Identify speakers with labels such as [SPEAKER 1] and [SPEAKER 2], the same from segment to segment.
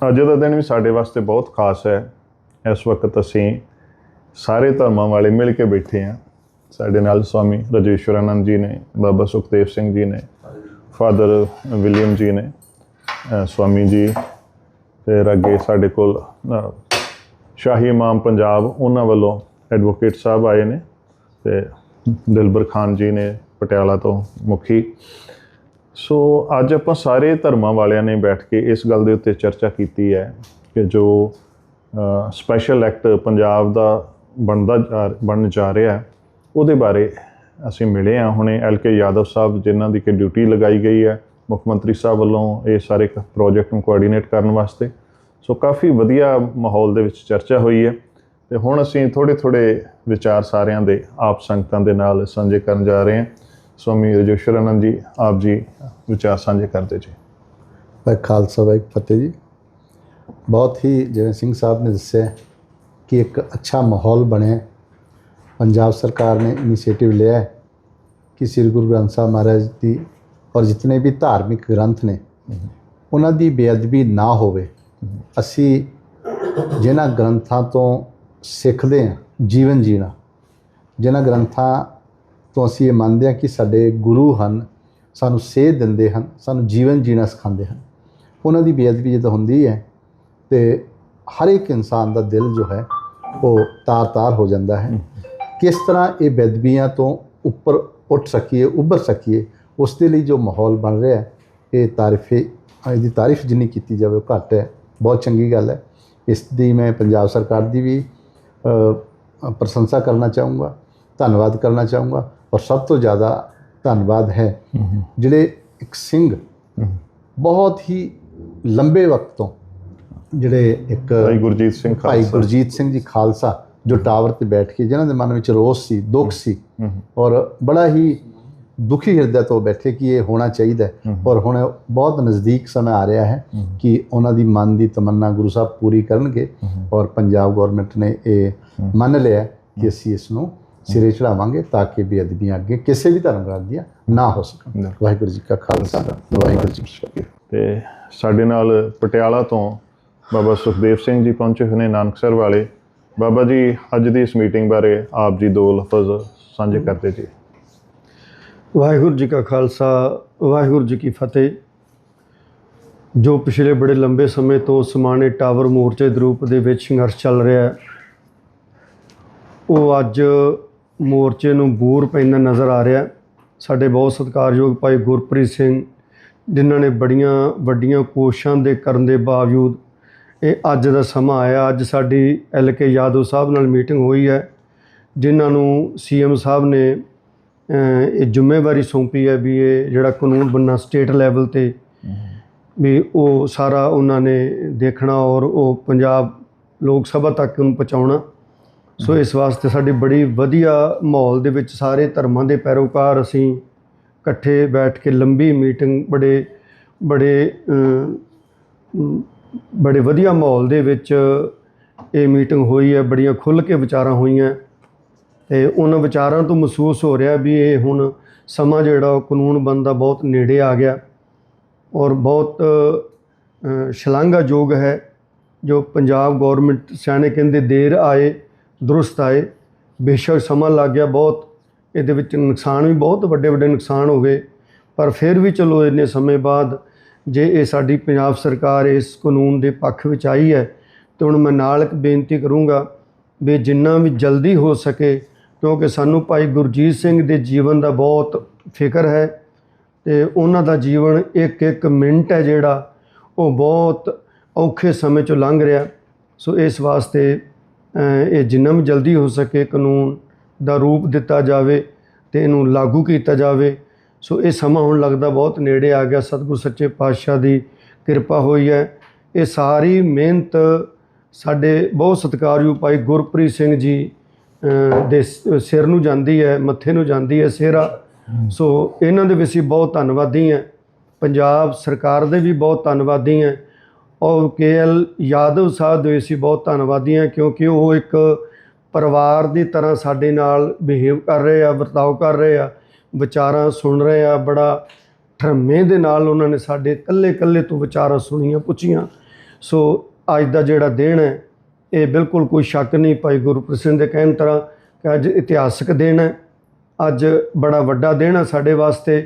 [SPEAKER 1] ਅੱਜ ਦਾ ਦਿਨ ਵੀ ਸਾਡੇ ਵਾਸਤੇ ਬਹੁਤ ਖਾਸ ਹੈ। ਇਸ ਵਕਤ ਅਸੀਂ ਸਾਰੇ ਧਰਮਾਂ ਵਾਲੇ ਮਿਲ ਕੇ ਬੈਠੇ ਹਾਂ। ਸਾਡੇ ਨਾਲ ਸਵਾਮੀ ਰਜੇਸ਼ਵਰਾਨੰਦ ਜੀ ਨੇ, ਬਾਬਾ ਸੁਖਦੇਵ ਸਿੰਘ ਜੀ ਨੇ, ਫਾਦਰ ਵਿਲੀਅਮ ਜੀ ਨੇ ਸਵਾਮੀ ਜੀ, ਫਿਰ ਅੱਗੇ ਸਾਡੇ ਕੋਲ ਸ਼ਾਹੀ ਇਮਾਮ ਪੰਜਾਬ, ਉਹਨਾਂ ਵੱਲੋਂ ਐਡਵੋਕੇਟ ਸਾਹਿਬ ਆਏ ਨੇ ਤੇ ਦਿਲਬਰ ਖਾਨ ਜੀ ਨੇ ਪਟਿਆਲਾ ਤੋਂ ਮੁਖੀ। ਸੋ ਅੱਜ ਆਪਾਂ ਸਾਰੇ ਧਰਮਾਂ ਵਾਲਿਆਂ ਨੇ ਬੈਠ ਕੇ ਇਸ ਗੱਲ ਦੇ ਉੱਤੇ ਚਰਚਾ ਕੀਤੀ ਹੈ ਕਿ ਜੋ ਸਪੈਸ਼ਲ ਐਕਟ ਪੰਜਾਬ ਦਾ ਬਣਦਾ ਜਾ- ਬਣਨ ਜਾ ਰਿਹਾ ਹੈ, ਉਹਦੇ ਬਾਰੇ ਅਸੀਂ ਮਿਲੇ ਆ ਹੁਣੇ ਐਲ ਕੇ ਯਾਦਵ ਸਾਹਿਬ ਜਿਨ੍ਹਾਂ ਦੀ ਕਿ ਡਿਊਟੀ ਲਗਾਈ ਗਈ ਹੈ ਮੁੱਖ ਮੰਤਰੀ ਸਾਹਿਬ ਵੱਲੋਂ ਇਹ ਸਾਰੇ ਪ੍ਰੋਜੈਕਟ ਨੂੰ ਕੋਆਰਡੀਨੇਟ ਕਰਨ ਵਾਸਤੇ। ਸੋ ਕਾਫੀ ਵਧੀਆ ਮਾਹੌਲ ਦੇ ਵਿੱਚ ਚਰਚਾ ਹੋਈ ਹੈ ਤੇ ਹੁਣ ਅਸੀਂ ਥੋੜੇ ਥੋੜੇ ਵਿਚਾਰ ਸਾਰਿਆਂ ਦੇ ਆਪ ਸੰਗਤਾਂ ਦੇ ਨਾਲ ਸਾਂਝੇ ਕਰਨ ਜਾ ਰਹੇ ਹਾਂ। ਸਵਾਮੀ ਰਜੇਸ਼ਵਰਾਨੰਦ ਜੀ, ਆਪ ਜੀ ਵਿਚਾਰ ਸਾਂਝੇ ਕਰਦੇ ਜੀ।
[SPEAKER 2] ਵਾਹਿ ਖਾਲਸਾ ਵਾਹਿ ਫਤਿਹ ਜੀ। ਬਹੁਤ ਹੀ ਜਿਵੇਂ ਸਿੰਘ ਸਾਹਿਬ ਨੇ ਦੱਸਿਆ ਕਿ ਇੱਕ ਅੱਛਾ ਮਾਹੌਲ ਬਣਿਆ ਪੰਜਾਬ ਸਰਕਾਰ ਨੇ ਇਨੀਸ਼ੀਏਟਿਵ ਲਿਆ ਹੈ ਕਿ ਸ੍ਰੀ ਗੁਰੂ ਗ੍ਰੰਥ ਸਾਹਿਬ ਮਹਾਰਾਜ ਦੀ ਔਰ ਜਿਤਨੇ ਵੀ ਧਾਰਮਿਕ ਗ੍ਰੰਥ ਨੇ, ਉਹਨਾਂ ਦੀ ਬੇਅਦਬੀ ਨਾ ਹੋਵੇ। ਅਸੀਂ ਜਿਨ੍ਹਾਂ ਗ੍ਰੰਥਾਂ ਤੋਂ ਸਿੱਖਦੇ ਹਾਂ, ਜੀਵਨ ਜੀਣਾ, ਜਿਨ੍ਹਾਂ ਗ੍ਰੰਥਾਂ ਤੋਂ ਅਸੀਂ ਇਹ ਮੰਨਦੇ ਹਾਂ ਕਿ ਸਾਡੇ ਗੁਰੂ ਹਨ, ਸਾਨੂੰ ਸੇਧ ਦਿੰਦੇ ਹਨ, ਸਾਨੂੰ ਜੀਵਨ ਜੀਣਾ ਸਿਖਾਉਂਦੇ ਹਨ। ਉਹਨਾਂ ਦੀ ਬੇਅਦਬੀ ਜਦੋਂ ਹੁੰਦੀ ਹੈ ਤੇ ਹਰ ਇੱਕ ਇਨਸਾਨ ਦਾ ਦਿਲ ਜੋ ਹੈ ਉਹ ਤਾਰ-ਤਾਰ ਹੋ ਜਾਂਦਾ ਹੈ। ਕਿਸ ਤਰ੍ਹਾਂ ਇਹ ਬੇਅਦਬੀਆਂ ਤੋਂ ਉੱਪਰ ਉੱਠ ਸਕੀਏ, ਉੱਭਰ ਸਕੀਏ, ਉਸ ਦੇ ਲਈ ਜੋ ਮਾਹੌਲ ਬਣ ਰਿਹਾ ਹੈ, ਇਹ ਤਾਰੀਫੇ ਇਹਦੀ ਤਾਰੀਫ ਜਿੰਨੀ ਕੀਤੀ ਜਾਵੇ ਉਹ ਘੱਟ ਹੈ। ਬਹੁਤ ਚੰਗੀ ਗੱਲ ਹੈ। ਇਸ ਦੀ ਮੈਂ ਪੰਜਾਬ ਸਰਕਾਰ ਦੀ ਵੀ ਪ੍ਰਸ਼ੰਸਾ ਕਰਨਾ ਚਾਹੂੰਗਾ, ਧੰਨਵਾਦ ਕਰਨਾ ਚਾਹੂੰਗਾ। ਔਰ ਸਭ ਤੋਂ ਜ਼ਿਆਦਾ ਧੰਨਵਾਦ ਹੈ ਜਿਹੜੇ ਇੱਕ ਸਿੰਘ ਬਹੁਤ ਹੀ ਲੰਬੇ ਵਕਤ ਤੋਂ ਜਿਹੜੇ ਇੱਕ
[SPEAKER 1] ਭਾਈ ਗੁਰਜੀਤ ਸਿੰਘ
[SPEAKER 2] ਭਾਈ
[SPEAKER 1] ਖਾਲਸਾ
[SPEAKER 2] ਗੁਰਜੀਤ ਸਿੰਘ ਜੀ ਖਾਲਸਾ ਜੋ ਟਾਵਰ ਤੇ ਬੈਠ ਕੇ ਜਿਨ੍ਹਾਂ ਦੇ ਮਨ ਵਿੱਚ ਰੋਸ ਸੀ ਦੁੱਖ ਸੀ ਔਰ ਬੜਾ ਹੀ ਦੁਖੀ ਹਿਰਦੇ ਤੋਂ ਬੈਠੇ ਕਿ ਇਹ ਹੋਣਾ ਚਾਹੀਦਾ ਔਰ ਹੁਣ ਬਹੁਤ ਨਜ਼ਦੀਕ ਸਮਾਂ ਆ ਰਿਹਾ ਹੈ ਕਿ ਉਹਨਾਂ ਦੀ ਮਨ ਦੀ ਤਮੰਨਾ ਗੁਰੂ ਸਾਹਿਬ ਪੂਰੀ ਕਰਨਗੇ ਔਰ ਪੰਜਾਬ ਗਵਰਨਮੈਂਟ ਨੇ ਇਹ ਮੰਨ ਲਿਆ ਕਿ ਅਸੀਂ ਇਸ ਨੂੰ ਸਿਰੇ ਚੜਾਵਾਂਗੇ ਤਾਂ ਕਿ ਬੇਅਦਬੀਆਂ ਅੱਗੇ ਕਿਸੇ ਵੀ ਧਰਮ ਗ੍ਰੰਥ ਦੀਆਂ ਨਾ ਹੋ ਸਕਣ। ਵਾਹਿਗੁਰੂ ਜੀ ਕਾ ਖਾਲਸਾ ਵਾਹਿਗੁਰੂ ਜੀ ਕੀ ਫਤਿਹ।
[SPEAKER 1] ਤੇ ਸਾਡੇ ਨਾਲ ਪਟਿਆਲਾ ਤੋਂ ਬਾਬਾ ਸੁਖਦੇਵ ਸਿੰਘ ਜੀ ਪਹੁੰਚੇ ਹੋਏ ਨੇ ਨਾਨਕਸਰ ਵਾਲੇ। ਬਾਬਾ ਜੀ ਅੱਜ ਦੀ ਇਸ ਮੀਟਿੰਗ ਬਾਰੇ ਆਪ ਜੀ ਦੋ ਲਫ਼ਜ਼ ਸਾਂਝੇ ਕਰਦੇ ਜੀ।
[SPEAKER 3] ਵਾਹਿਗੁਰੂ ਜੀ ਕਾ ਖਾਲਸਾ ਵਾਹਿਗੁਰੂ ਜੀ ਕੀ ਫਤਿਹ। ਜੋ ਪਿਛਲੇ ਬੜੇ ਲੰਬੇ ਸਮੇਂ ਤੋਂ ਸਮਾਣੇ ਟਾਵਰ ਮੋਰਚੇ ਦੇ ਰੂਪ ਦੇ ਵਿੱਚ ਸੰਘਰਸ਼ ਚੱਲ ਰਿਹਾ ਹੈ ਉਹ ਅੱਜ ਮੋਰਚੇ ਨੂੰ ਬੂਰ ਪੈਂਦਾ ਨਜ਼ਰ ਆ ਰਿਹਾ। ਸਾਡੇ ਬਹੁਤ ਸਤਿਕਾਰਯੋਗ ਭਾਈ ਗੁਰਪ੍ਰੀਤ ਸਿੰਘ, ਜਿਨ੍ਹਾਂ ਨੇ ਬੜੀਆਂ ਵੱਡੀਆਂ ਕੋਸ਼ਿਸ਼ਾਂ ਦੇ ਕਰਨ ਦੇ ਬਾਵਜੂਦ ਇਹ ਅੱਜ ਦਾ ਸਮਾਂ ਆਇਆ। ਅੱਜ ਸਾਡੀ ਐਲ ਕੇ ਯਾਦਵ ਸਾਹਿਬ ਨਾਲ ਮੀਟਿੰਗ ਹੋਈ ਹੈ, ਜਿਨ੍ਹਾਂ ਨੂੰ ਸੀਐਮ ਸਾਹਿਬ ਨੇ ਇਹ ਜ਼ਿੰਮੇਵਾਰੀ ਸੌਂਪੀ ਹੈ ਵੀ ਇਹ ਜਿਹੜਾ ਕਾਨੂੰਨ ਬਣਨਾ ਸਟੇਟ ਲੈਵਲ ਤੇ ਵੀ ਉਹ ਸਾਰਾ ਉਹਨਾਂ ਨੇ ਦੇਖਣਾ ਔਰ ਉਹ ਪੰਜਾਬ ਲੋਕ ਸਭਾ ਤੱਕ ਉਹਨੂੰ ਪਹੁੰਚਾਉਣਾ। ਸੋ ਇਸ ਵਾਸਤੇ ਸਾਡੀ ਬੜੀ ਵਧੀਆ ਮਾਹੌਲ ਦੇ ਵਿੱਚ ਸਾਰੇ ਧਰਮਾਂ ਦੇ ਪੈਰੋਕਾਰ ਅਸੀਂ ਇਕੱਠੇ ਬੈਠ ਕੇ ਲੰਬੀ ਮੀਟਿੰਗ ਬੜੇ ਬੜੇ ਬੜੇ ਵਧੀਆ ਮਾਹੌਲ ਦੇ ਵਿੱਚ ਇਹ ਮੀਟਿੰਗ ਹੋਈ ਹੈ, ਬੜੀਆਂ ਖੁੱਲ੍ਹ ਕੇ ਵਿਚਾਰਾਂ ਹੋਈਆਂ। ਤੇ ਉਹਨਾਂ ਵਿਚਾਰਾਂ ਤੋਂ ਮਹਿਸੂਸ ਹੋ ਰਿਹਾ ਵੀ ਇਹ ਹੁਣ ਸਮਾਂ ਜਿਹੜਾ ਉਹ ਕਾਨੂੰਨ ਬਣਦਾ ਬਹੁਤ ਨੇੜੇ ਆ ਗਿਆ ਔਰ ਬਹੁਤ ਸ਼ਲਾਘਾਯੋਗ ਹੈ। ਜੋ ਪੰਜਾਬ ਗਵਰਨਮੈਂਟ ਸਿਆਣੇ ਕਹਿੰਦੇ ਦੇਰ ਆਏ ਦਰੁਸਤ ਆਏ। ਬੇਸ਼ੱਕ ਸਮਾਂ ਲੱਗ ਗਿਆ ਬਹੁਤ। ਇਹਦੇ ਵਿੱਚ ਨੁਕਸਾਨ ਵੀ ਬਹੁਤ ਵੱਡੇ ਵੱਡੇ ਨੁਕਸਾਨ ਹੋ ਗਏ। ਪਰ ਫਿਰ ਵੀ ਚਲੋ ਇੰਨੇ ਸਮੇਂ ਬਾਅਦ ਜੇ ਇਹ ਸਾਡੀ ਪੰਜਾਬ ਸਰਕਾਰ ਇਸ ਕਾਨੂੰਨ ਦੇ ਪੱਖ ਵਿੱਚ ਆਈ ਹੈ, ਤਾਂ ਹੁਣ ਮੈਂ ਨਾਲ ਇੱਕ ਬੇਨਤੀ ਕਰੂੰਗਾ ਵੀ ਜਿੰਨਾ ਵੀ ਜਲਦੀ ਹੋ ਸਕੇ, ਕਿਉਂਕਿ ਸਾਨੂੰ ਭਾਈ ਗੁਰਜੀਤ ਸਿੰਘ ਦੇ ਜੀਵਨ ਦਾ ਬਹੁਤ ਫਿਕਰ ਹੈ ਤੇ ਉਹਨਾਂ ਦਾ ਜੀਵਨ ਇੱਕ ਇੱਕ ਮਿੰਟ ਹੈ ਜਿਹੜਾ ਉਹ ਬਹੁਤ ਔਖੇ ਸਮੇਂ ਚੋਂ ਲੰਘ ਰਿਹਾ। ਸੋ ਇਸ ਵਾਸਤੇ ਇਹ ਜਿੰਨਾ ਵੀ ਜਲਦੀ ਹੋ ਸਕੇ ਕਾਨੂੰਨ ਦਾ ਰੂਪ ਦਿੱਤਾ ਜਾਵੇ ਤੇ ਇਹਨੂੰ ਲਾਗੂ ਕੀਤਾ ਜਾਵੇ। ਸੋ ਇਹ ਸਮਾਂ ਹੁਣ ਲੱਗਦਾ ਬਹੁਤ ਨੇੜੇ ਆ ਗਿਆ। ਸਤਿਗੁਰ ਸੱਚੇ ਪਾਤਸ਼ਾਹ ਦੀ ਕਿਰਪਾ ਹੋਈ ਹੈ। ਇਹ ਸਾਰੀ ਮਿਹਨਤ ਸਾਡੇ ਬਹੁਤ ਸਤਿਕਾਰਯੋਗ ਭਾਈ ਗੁਰਪ੍ਰੀਤ ਸਿੰਘ ਜੀ ਦੇ ਸਿਰ ਨੂੰ ਜਾਂਦੀ ਹੈ, ਮੱਥੇ ਨੂੰ ਜਾਂਦੀ ਹੈ ਸਿਹਰਾ। ਸੋ ਇਹਨਾਂ ਦੇ ਵੀ ਅਸੀਂ ਬਹੁਤ ਧੰਨਵਾਦੀ ਹਾਂ। ਪੰਜਾਬ ਸਰਕਾਰ ਦੇ ਵੀ ਬਹੁਤ ਧੰਨਵਾਦੀ ਹਾਂ। ਔਰ ਕੇਐਲ ਯਾਦਵ ਸਾਹਿਬ ਦੇ ਅਸੀਂ ਬਹੁਤ ਧੰਨਵਾਦੀ ਹਾਂ ਕਿਉਂਕਿ ਉਹ ਇੱਕ ਪਰਿਵਾਰ ਦੀ ਤਰ੍ਹਾਂ ਸਾਡੇ ਨਾਲ ਬਿਹੇਵ ਕਰ ਰਹੇ ਆ, ਵਰਤਾਓ ਕਰ ਰਹੇ ਆ, ਵਿਚਾਰਾਂ ਸੁਣ ਰਹੇ ਆ, ਬੜਾ ਠਰਮੇ ਦੇ ਨਾਲ ਉਹਨਾਂ ਨੇ ਸਾਡੇ ਕੱਲੇ ਕੱਲੇ ਤੋਂ ਵਿਚਾਰਾਂ ਸੁਣੀਆਂ, ਪੁੱਛੀਆਂ। ਸੋ ਅੱਜ ਦਾ ਜਿਹੜਾ ਦਿਨ ਹੈ, ਇਹ ਬਿਲਕੁਲ ਕੋਈ ਸ਼ੱਕ ਨਹੀਂ ਭਾਈ ਗੁਰਪ੍ਰੀਤ ਸਿੰਘ ਦੇ ਕਹਿਣ ਤਰ੍ਹਾਂ ਕਿ ਅੱਜ ਇਤਿਹਾਸਕ ਦਿਨ ਹੈ। ਅੱਜ ਬੜਾ ਵੱਡਾ ਦਿਨ ਹੈ ਸਾਡੇ ਵਾਸਤੇ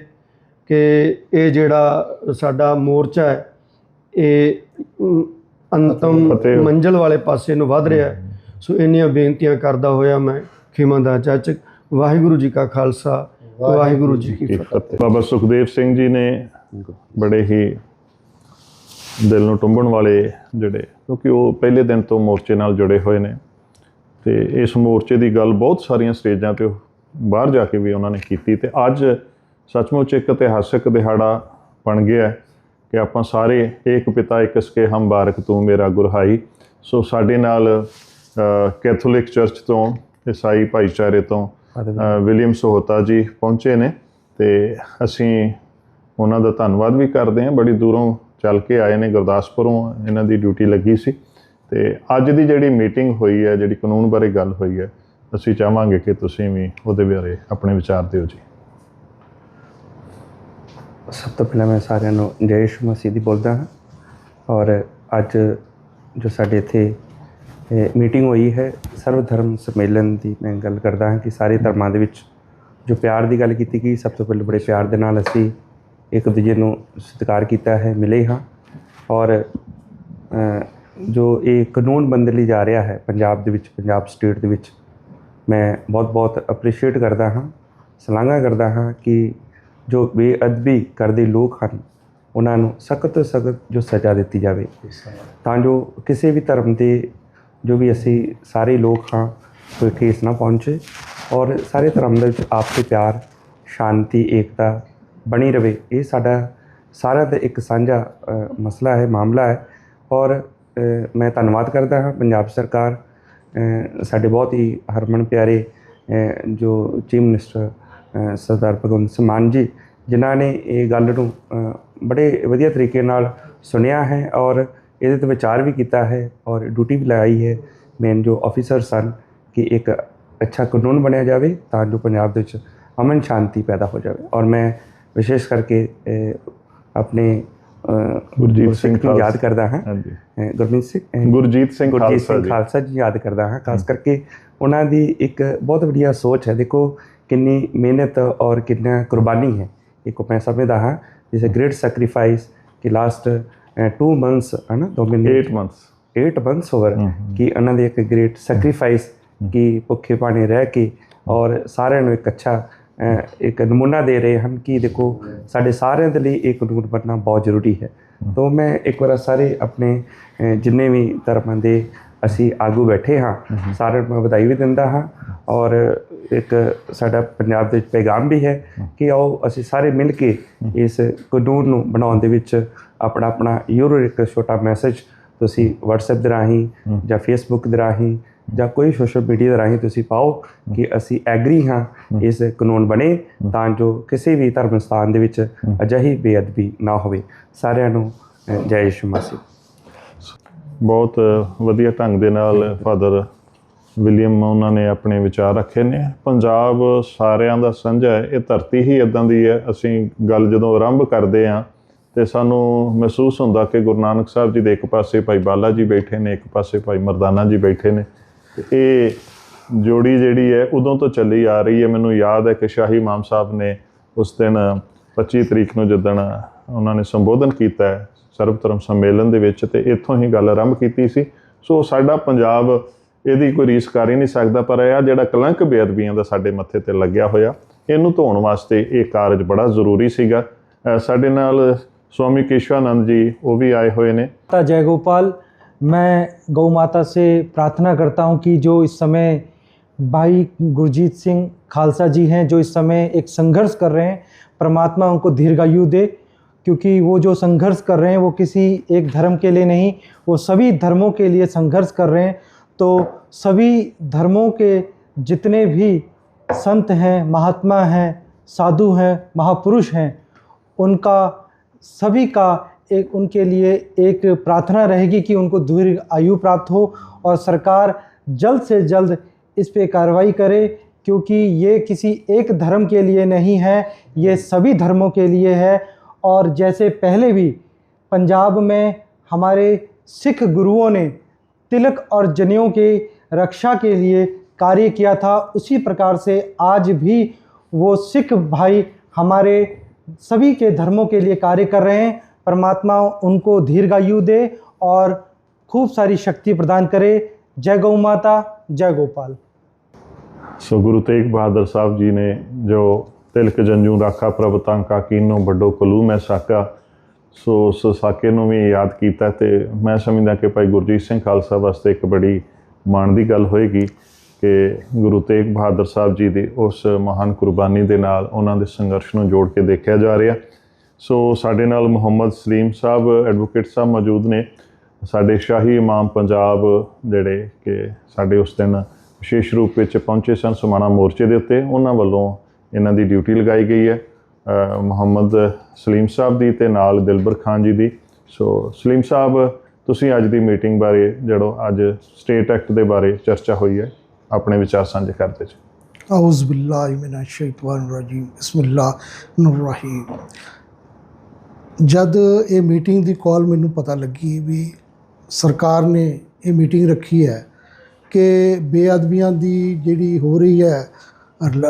[SPEAKER 3] ਕਿ ਇਹ ਜਿਹੜਾ ਸਾਡਾ ਮੋਰਚਾ ਹੈ, ਇਹ ਅੰਤਮ। ਮੰਜ਼ਲ ਵਾਲੇ ਪਾਸੇ ਨੂੰ ਵਧ ਰਿਹਾ ਹੈ। ਸੋ ਇੰਨੀਆਂ ਬੇਨਤੀਆਂ ਕਰਦਾ ਹੋਇਆ ਮੈਂ ਖਿਮਾ ਦਾ ਚਾਚਕ ਵਾਹਿਗੁਰੂ ਜੀ ਕਾ ਖਾਲਸਾ ਵਾਹਿਗੁਰੂ ਜੀ ਕੀ ਫਤਿਹ।
[SPEAKER 1] ਬਾਬਾ ਸੁਖਦੇਵ ਸਿੰਘ ਜੀ ਨੇ ਬੜੇ ਹੀ ਦਿਲ ਨੂੰ ਟੁੰਬਣ ਵਾਲੇ ਜਿਹੜੇ ਕਿਉਂਕਿ ਉਹ ਪਹਿਲੇ ਦਿਨ ਤੋਂ ਮੋਰਚੇ ਨਾਲ ਜੁੜੇ ਹੋਏ ਨੇ ਤੇ ਇਸ ਮੋਰਚੇ ਦੀ ਗੱਲ ਬਹੁਤ ਸਾਰੀਆਂ ਸਟੇਜਾਂ ਤੇ ਬਾਹਰ ਜਾ ਕੇ ਵੀ ਉਹਨਾਂ ਨੇ ਕੀਤੀ ਤੇ ਅੱਜ ਸੱਚਮੁੱਚ ਇੱਕ ਇਤਿਹਾਸਕ ਦਿਹਾੜਾ ਬਣ ਗਿਆ ਹੈ। ਕਿ ਆਪਾਂ ਸਾਰੇ ਏਕ ਪਿਤਾ ਇੱਕ ਸਕੇ ਹਮ ਬਾਰਕ ਤੂੰ ਮੇਰਾ ਗੁਰਹਾਈ। ਸੋ ਸਾਡੇ ਨਾਲ ਕੈਥੋਲਿਕ ਚਰਚ ਤੋਂ ਈਸਾਈ ਭਾਈਚਾਰੇ ਤੋਂ ਵਿਲੀਅਮ ਸੋਹਤਾ ਜੀ ਪਹੁੰਚੇ ਨੇ ਤੇ ਅਸੀਂ ਉਹਨਾਂ ਦਾ ਧੰਨਵਾਦ ਵੀ ਕਰਦੇ ਹਾਂ। ਬੜੀ ਦੂਰੋਂ ਚੱਲ ਕੇ ਆਏ ਨੇ ਗੁਰਦਾਸਪੁਰੋਂ ਇਹਨਾਂ ਦੀ ਡਿਊਟੀ ਲੱਗੀ ਸੀ। ਤੇ ਅੱਜ ਦੀ ਜਿਹੜੀ ਮੀਟਿੰਗ ਹੋਈ ਹੈ ਜਿਹੜੀ ਕਾਨੂੰਨ ਬਾਰੇ ਗੱਲ ਹੋਈ ਹੈ ਅਸੀਂ ਚਾਹਾਂਗੇ ਕਿ ਤੁਸੀਂ ਵੀ ਉਹਦੇ ਬਾਰੇ ਆਪਣੇ ਵਿਚਾਰ ਦਿਓ ਜੀ।
[SPEAKER 4] ਸਭ ਤੋਂ ਪਹਿਲਾਂ ਮੈਂ ਸਾਰਿਆਂ ਨੂੰ ਜੈ ਯਿਸ਼ੂ ਮਸੀਹ ਦੀ ਬੋਲਦਾ ਹਾਂ। ਔਰ ਅੱਜ ਜੋ ਸਾਡੇ ਇੱਥੇ ਮੀਟਿੰਗ ਹੋਈ ਹੈ, ਸਰਵ ਧਰਮ ਸੰਮੇਲਨ ਦੀ ਮੈਂ ਗੱਲ ਕਰਦਾ ਹਾਂ ਕਿ ਸਾਰੇ ਧਰਮਾਂ ਦੇ ਵਿੱਚ ਜੋ ਪਿਆਰ ਦੀ ਗੱਲ ਕੀਤੀ ਗਈ, ਸਭ ਤੋਂ ਪਹਿਲਾਂ ਬੜੇ ਪਿਆਰ ਦੇ ਨਾਲ ਅਸੀਂ ਇੱਕ ਦੂਜੇ ਨੂੰ ਸਤਿਕਾਰ ਕੀਤਾ ਹੈ, ਮਿਲੇ ਹਾਂ। ਔਰ ਜੋ ਇਹ ਕਾਨੂੰਨ ਬਣਨ ਲਈ ਜਾ ਰਿਹਾ ਹੈ, ਪੰਜਾਬ ਦੇ ਵਿੱਚ, ਪੰਜਾਬ ਸਟੇਟ ਦੇ ਵਿੱਚ, ਮੈਂ ਬਹੁਤ-ਬਹੁਤ ਅਪਰੀਸ਼ੀਏਟ ਕਰਦਾ ਹਾਂ ਸ਼ਲਾਘਾ ਕਰਦਾ ਹਾਂ ਕਿ ਜੋ ਬੇਅਦਬੀ ਕਰਦੇ ਲੋਕ ਹਨ, ਉਹਨਾਂ ਨੂੰ ਸਖਤ ਤੋਂ ਸਖਤ ਜੋ ਸਜ਼ਾ ਦਿੱਤੀ ਜਾਵੇ। ਤਾਂ ਜੋ ਕਿਸੇ ਵੀ ਧਰਮ ਦੇ ਜੋ ਵੀ ਅਸੀਂ ਸਾਰੇ ਲੋਕ ਹਾਂ, ਕੋਈ ਕੇਸ ਨਾ ਪਹੁੰਚੇ ਔਰ ਸਾਰੇ ਧਰਮ ਦੇ ਵਿੱਚ ਆਪਸੀ ਪਿਆਰ, ਸ਼ਾਂਤੀ, ਏਕਤਾ ਬਣੀ ਰਵੇ। ਇਹ ਸਾਡਾ ਸਾਰਿਆਂ ਦਾ ਇੱਕ ਸਾਂਝਾ ਮਸਲਾ ਹੈ, ਮਾਮਲਾ ਹੈ ਔਰ ਮੈਂ ਧੰਨਵਾਦ ਕਰਦਾ ਹਾਂ ਪੰਜਾਬ ਸਰਕਾਰ ਸਾਡੇ ਬਹੁਤ ਹੀ ਹਰਮਨ ਪਿਆਰੇ ਜੋ ਚੀਫ ਮਿਨਿਸਟਰ ਸਰਦਾਰ ਭਗਵੰਤ ਸਿੰਘ ਮਾਨ ਜੀ ਜਿਨ੍ਹਾਂ ਨੇ ਇਹ ਗੱਲ ਨੂੰ ਬੜੇ ਵਧੀਆ ਤਰੀਕੇ ਨਾਲ ਸੁਣਿਆ ਹੈ ਔਰ ਇਹਦੇ ਤੇ ਵਿਚਾਰ ਵੀ ਕੀਤਾ ਹੈ ਔਰ ਡਿਊਟੀ ਵੀ ਲਗਾਈ ਹੈ। ਮੇਨ ਜੋ ਆਫੀਸਰ ਸਨ ਕਿ ਇੱਕ ਅੱਛਾ ਕਾਨੂੰਨ ਬਣਿਆ ਜਾਵੇ ਤਾਂ ਜੋ ਪੰਜਾਬ ਦੇ ਵਿੱਚ ਅਮਨ ਸ਼ਾਂਤੀ ਪੈਦਾ ਹੋ ਜਾਵੇ। ਔਰ ਮੈਂ ਵਿਸ਼ੇਸ਼ ਕਰਕੇ ਆਪਣੇ
[SPEAKER 1] ਗੁਰਜੀਤ ਸਿੰਘ
[SPEAKER 4] ਨੂੰ ਯਾਦ। ਕਰਦਾ ਹਾਂ। ਗੁਰਮੀਤ ਸਿੰਘ
[SPEAKER 1] ਗੁਰਜੀਤ ਸਿੰਘ ਖਾਲਸਾ ਜੀ।
[SPEAKER 4] ਯਾਦ ਕਰਦਾ ਹਾਂ। ਖਾਸ ਕਰਕੇ ਉਹਨਾਂ ਦੀ ਇੱਕ ਬਹੁਤ ਵਧੀਆ ਸੋਚ ਹੈ। ਦੇਖੋ ਕਿੰਨੀ ਮਿਹਨਤ ਔਰ ਕਿੰਨਾ ਕੁਰਬਾਨੀ ਹੈ। ਇੱਕ ਮੈਂ ਸਮਝਦਾ ਹਾਂ ਜਿਸ ਗ੍ਰੇਟ ਸੈਕਰੀਫਾਈਸ ਕਿ ਲਾਸਟ 2 ਮੰਥਸ ਹੈ ਨਾ ਦੋ ਮਹੀਨੇ
[SPEAKER 1] 8 ਮੰਥਸ
[SPEAKER 4] 8 ਮੰਥਸ
[SPEAKER 1] ਹਮ,
[SPEAKER 4] ਕਿ ਉਹਨਾਂ ਦੇ ਇੱਕ ਗ੍ਰੇਟ ਸੈਕਰੀਫਾਈਸ ਕਿ ਭੁੱਖੇ ਪਾਣੀ ਰਹਿ ਕੇ ਔਰ ਸਾਰਿਆਂ ਨੂੰ ਇੱਕ ਅੱਛਾ ਅ, ਇੱਕ ਨਮੂਨਾ ਦੇ ਰਹੇ ਹਨ ਕਿ ਦੇਖੋ ਸਾਡੇ ਸਾਰਿਆਂ ਦੇ ਲਈ ਇਹ ਕਾਨੂੰਨ ਬਣਨਾ ਬਹੁਤ ਜ਼ਰੂਰੀ ਹੈ। ਤੋਂ ਮੈਂ ਇੱਕ ਵਾਰ ਸਾਰੇ ਆਪਣੇ ਅ, ਜਿੰਨੇ ਵੀ ਧਰਮਾਂ ਦੇ ਅਸੀਂ ਆਗੂ ਬੈਠੇ ਹਾਂ ਸਾਰਿਆਂ ਨੂੰ ਮੈਂ ਵਧਾਈ ਵੀ ਦਿੰਦਾ ਹਾਂ ਔਰ ਇੱਕ ਸਾਡਾ ਪੰਜਾਬ ਦੇ ਵਿੱਚ ਪੈਗਾਮ ਵੀ ਹੈ ਕਿ ਆਓ ਅਸੀਂ ਸਾਰੇ ਮਿਲ ਕੇ ਇਸ ਕਾਨੂੰਨ ਨੂੰ ਬਣਾਉਣ ਦੇ ਵਿੱਚ ਆਪਣਾ ਆਪਣਾ ਯੂਰੋ ਇੱਕ ਛੋਟਾ ਮੈਸੇਜ ਤੁਸੀਂ WhatsApp ਦੇ ਰਾਹੀਂ ਜਾਂ Facebook ਦੇ ਰਾਹੀਂ ਜਾਂ ਕੋਈ ਸੋਸ਼ਲ ਮੀਡੀਆ ਦੇ ਰਾਹੀਂ ਤੁਸੀਂ ਪਾਓ ਕਿ ਅਸੀਂ ਐਗਰੀ ਹਾਂ ਇਸ ਕਾਨੂੰਨ ਬਣੇ ਤਾਂ ਜੋ ਕਿਸੇ ਵੀ ਧਰਮ ਸਥਾਨ ਦੇ ਵਿੱਚ ਅਜਿਹੀ ਬੇਅਦਬੀ ਨਾ ਹੋਵੇ। ਸਾਰਿਆਂ ਨੂੰ ਜੈ ਯਿਸ਼ੂ ਮਸੀਹ।
[SPEAKER 1] ਬਹੁਤ ਵਧੀਆ ਢੰਗ ਦੇ ਨਾਲ ਫਾਦਰ ਵਿਲੀਅਮ, ਉਹਨਾਂ ਨੇ ਆਪਣੇ ਵਿਚਾਰ ਰੱਖੇ ਨੇ। ਪੰਜਾਬ ਸਾਰਿਆਂ ਦਾ ਸਾਂਝਾ ਹੈ। ਇਹ ਧਰਤੀ ਹੀ ਇਦਾਂ ਦੀ ਹੈ। ਅਸੀਂ ਗੱਲ ਜਦੋਂ ਆਰੰਭ ਕਰਦੇ ਹਾਂ ਤੇ ਸਾਨੂੰ ਮਹਿਸੂਸ ਹੁੰਦਾ ਕਿ ਗੁਰੂ ਨਾਨਕ ਸਾਹਿਬ ਜੀ ਦੇ ਇੱਕ ਪਾਸੇ ਭਾਈ ਬਾਲਾ ਜੀ ਬੈਠੇ ਨੇ, ਇੱਕ ਪਾਸੇ ਭਾਈ ਮਰਦਾਨਾ ਜੀ ਬੈਠੇ ਨੇ। ਤੇ ਇਹ ਜੋੜੀ ਜਿਹੜੀ ਹੈ, ਉਦੋਂ ਤੋਂ ਚੱਲੀ ਆ ਰਹੀ ਹੈ। ਮੈਨੂੰ ਯਾਦ ਹੈ ਕਿ ਸ਼ਾਹੀ ਇਮਾਮ ਸਾਹਿਬ ਨੇ ਉਸ ਦਿਨ 25 ਤਰੀਕ ਨੂੰ ਜਦੋਂ ਉਹਨਾਂ ਨੇ ਸੰਬੋਧਨ ਕੀਤਾ ਹੈ ਸਰਬ ਧਰਮ ਸੰਮੇਲਨ ਦੇ ਵਿੱਚ ਤੇ ਇੱਥੋਂ ਹੀ ਗੱਲ ਆਰੰਭ ਕੀਤੀ ਸੀ। ਸੋ ਸਾਡਾ ਪੰਜਾਬ ਇਹਦੀ ਕੋਈ ਰੀਸ ਕਰ ਹੀ ਨਹੀਂ ਸਕਦਾ ਪਰ ਇਹ ਆ ਜਿਹੜਾ ਕਲੰਕ ਬੇਅਦਬੀਆਂ ਦਾ ਸਾਡੇ ਮੱਥੇ ਤੇ ਲੱਗਿਆ ਹੋਇਆ ਇਹਨੂੰ ਧੋਣ ਵਾਸਤੇ ਇਹ ਕਾਰਜ ਬੜਾ ਜ਼ਰੂਰੀ ਸੀਗਾ ਅ, ਸਾਡੇ ਨਾਲ ਸਵਾਮੀ ਕੇਸ਼ਵਾਨੰਦ ਜੀ ਉਹ ਵੀ ਆਏ ਹੋਏ ਨੇ
[SPEAKER 5] माता जय गोपाल मैं गौ माता से प्रार्थना करता हूं कि जो इस समय भाई गुरजीत सिंह खालसा जी हैं जो इस समय एक संघर्ष कर रहे हैं परमात्मा उनको दीर्घायु दे क्योंकि वो जो संघर्ष कर रहे हैं वो किसी एक धर्म के लिए नहीं वो सभी धर्मों के लिए संघर्ष कर रहे हैं तो सभी धर्मों के जितने भी संत हैं, महात्मा हैं, साधु हैं, महापुरुष हैं, उनका, सभी का एक, उनके लिए एक प्रार्थना रहेगी कि उनको दीर्घ आयु प्राप्त हो और सरकार जल्द से जल्द इस पे कार्रवाई करे, क्योंकि ये किसी एक धर्म के लिए नहीं है, ये सभी धर्मों के लिए है। और जैसे पहले भी पंजाब में हमारे सिख गुरुओं ने तिलक और जनेऊ के रक्षा के लिए कार्य किया था। उसी प्रकार से आज भी वो सिख भाई हमारे सभी के धर्मों के लिए कार्य कर रहे हैं। परमात्मा उनको दीर्घायु दे और खूब सारी शक्ति प्रदान करे। जय गौ माता, जय गोपाल।
[SPEAKER 1] सो गुरु तेग बहादुर साहब जी ने जो तिलक जंजू राखा प्रभतांका कीनो बड़ो कलू में साका। ਸੋ ਉਸ ਸਾਕੇ ਨੂੰ ਵੀ ਯਾਦ ਕੀਤਾ ਤੇ ਮੈਂ ਸਮਝਦਾ ਕਿ ਭਾਈ ਗੁਰਜੀਤ ਸਿੰਘ ਖਾਲਸਾ ਵਾਸਤੇ ਇੱਕ ਬੜੀ ਮਾਣ ਦੀ ਗੱਲ ਹੋਏਗੀ ਕਿ ਗੁਰੂ ਤੇਗ ਬਹਾਦਰ ਸਾਹਿਬ ਜੀ ਦੀ ਉਸ ਮਹਾਨ ਕੁਰਬਾਨੀ ਦੇ ਨਾਲ ਉਹਨਾਂ ਦੇ ਸੰਘਰਸ਼ ਨੂੰ ਜੋੜ ਕੇ ਦੇਖਿਆ ਜਾ ਰਿਹਾ। ਸੋ ਸਾਡੇ ਨਾਲ ਮੁਹੰਮਦ ਸਲੀਮ ਸਾਹਿਬ ਐਡਵੋਕੇਟ ਸਾਹਿਬ ਮੌਜੂਦ ਨੇ। ਸਾਡੇ ਸ਼ਾਹੀ ਇਮਾਮ ਪੰਜਾਬ ਜਿਹੜੇ ਕਿ ਸਾਡੇ ਉਸ ਦਿਨ ਵਿਸ਼ੇਸ਼ ਰੂਪ ਵਿੱਚ ਪਹੁੰਚੇ ਸਨ, ਸਮਾਣਾ ਮੋਰਚੇ ਦੇ ਉੱਤੇ। ਉਹਨਾਂ ਵੱਲੋਂ ਇਹਨਾਂ ਦੀ ਡਿਊਟੀ ਲਗਾਈ ਗਈ ਹੈ। ਮੁਹੰਮਦ ਸਲੀਮ ਸਾਹਿਬ ਦੀ ਤੇ ਨਾਲ ਦਿਲਬਰ ਖਾਨ ਜੀ ਦੀ। ਸੋ ਸਲੀਮ ਸਾਹਿਬ, ਤੁਸੀਂ ਅੱਜ ਦੀ ਮੀਟਿੰਗ ਬਾਰੇ ਜਿਹੜੋ ਅੱਜ ਸਟੇਟ ਐਕਟ ਦੇ ਬਾਰੇ ਚਰਚਾ ਹੋਈ ਹੈ, ਆਪਣੇ ਵਿਚਾਰ ਸਾਂਝੇ ਕਰਦੇ 'ਚ
[SPEAKER 6] ਆਉਜ਼ ਬਿਲਲਾਹਿ ਮਿਨਸ਼ ਸ਼ੈਤਾਨ ਰਜੀਮ ਬismillah ਨੂਰ ਰਹੀਮ। ਜਦ ਇਹ ਮੀਟਿੰਗ ਦੀ ਕਾਲ ਮੈਨੂੰ ਪਤਾ ਲੱਗੀ ਵੀ ਸਰਕਾਰ ਨੇ ਇਹ ਮੀਟਿੰਗ ਰੱਖੀ ਹੈ ਕਿ ਬੇਅਦਬੀਆਂ ਦੀ ਜਿਹੜੀ ਹੋ ਰਹੀ ਹੈ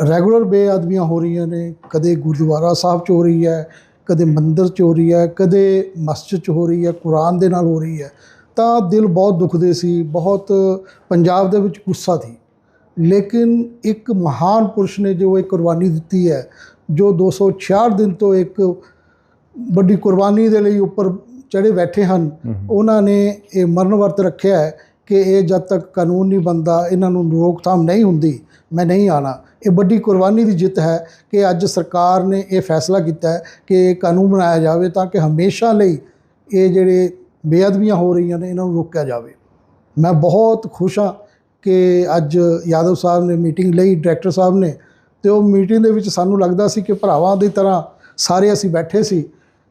[SPEAKER 6] ਰੈਗੂਲਰ ਬੇਅਦਬੀਆਂ ਹੋ ਰਹੀਆਂ ਨੇ ਕਦੇ ਗੁਰਦੁਆਰਾ ਸਾਹਿਬ 'ਚ ਹੋ ਰਹੀ ਹੈ ਕਦੇ ਮੰਦਿਰ 'ਚ ਹੋ ਰਹੀ ਹੈ ਕਦੇ ਮਸਜਿਦ 'ਚ ਹੋ ਰਹੀ ਹੈ ਕੁਰਾਨ ਦੇ ਨਾਲ ਹੋ ਰਹੀ ਹੈ। ਤਾਂ ਦਿਲ ਬਹੁਤ ਦੁਖਦੇ ਸੀ ਬਹੁਤ ਪੰਜਾਬ ਦੇ ਵਿੱਚ ਗੁੱਸਾ ਸੀ। ਲੇਕਿਨ ਇੱਕ ਮਹਾਨ ਪੁਰਸ਼ ਨੇ ਜੋ ਇਹ ਕੁਰਬਾਨੀ ਦਿੱਤੀ ਹੈ ਜੋ 266 ਦਿਨ ਤੋਂ ਇੱਕ ਵੱਡੀ ਕੁਰਬਾਨੀ ਦੇ ਲਈ ਉੱਪਰ ਚੜੇ ਬੈਠੇ ਹਨ ਉਹਨਾਂ ਨੇ ਇਹ ਮਰਨ ਵਰਤ ਰੱਖਿਆ ਹੈ। ਕਿ ਇਹ ਜਦ ਤੱਕ ਕਾਨੂੰਨ ਨਹੀਂ ਬੰਦਾ ਇਹਨਾਂ ਨੂੰ ਰੋਕਥਾਮ ਨਹੀਂ ਹੁੰਦੀ, ਮੈਂ ਨਹੀਂ ਆਣਾ ਇਹ ਵੱਡੀ ਕੁਰਬਾਨੀ ਦੀ ਜਿੱਤ ਹੈ ਕਿ ਅੱਜ ਸਰਕਾਰ ਨੇ ਇਹ ਫੈਸਲਾ ਕੀਤਾ ਹੈ ਕਿ ਇਹ ਕਾਨੂੰਨ ਬਣਾਇਆ ਜਾਵੇ ਤਾਂ ਕਿ ਹਮੇਸ਼ਾ ਲਈ ਇਹ ਜਿਹੜੇ ਬੇਅਦਬੀਆਂ ਹੋ ਰਹੀਆਂ ਨੇ, ਇਹਨਾਂ ਨੂੰ ਰੋਕਿਆ ਜਾਵੇ। ਮੈਂ ਬਹੁਤ ਖੁਸ਼ ਹਾਂ ਕਿ ਅੱਜ ਯਾਦਵ ਸਾਹਿਬ ਨੇ ਮੀਟਿੰਗ ਲਈ, ਡਾਇਰੈਕਟਰ ਸਾਹਿਬ ਨੇ, ਤੇ ਉਹ ਮੀਟਿੰਗ ਦੇ ਵਿੱਚ ਸਾਨੂੰ ਲੱਗਦਾ ਸੀ ਕਿ ਭਰਾਵਾਂ ਦੀ ਤਰ੍ਹਾਂ ਸਾਰੇ ਅਸੀਂ ਬੈਠੇ ਸੀ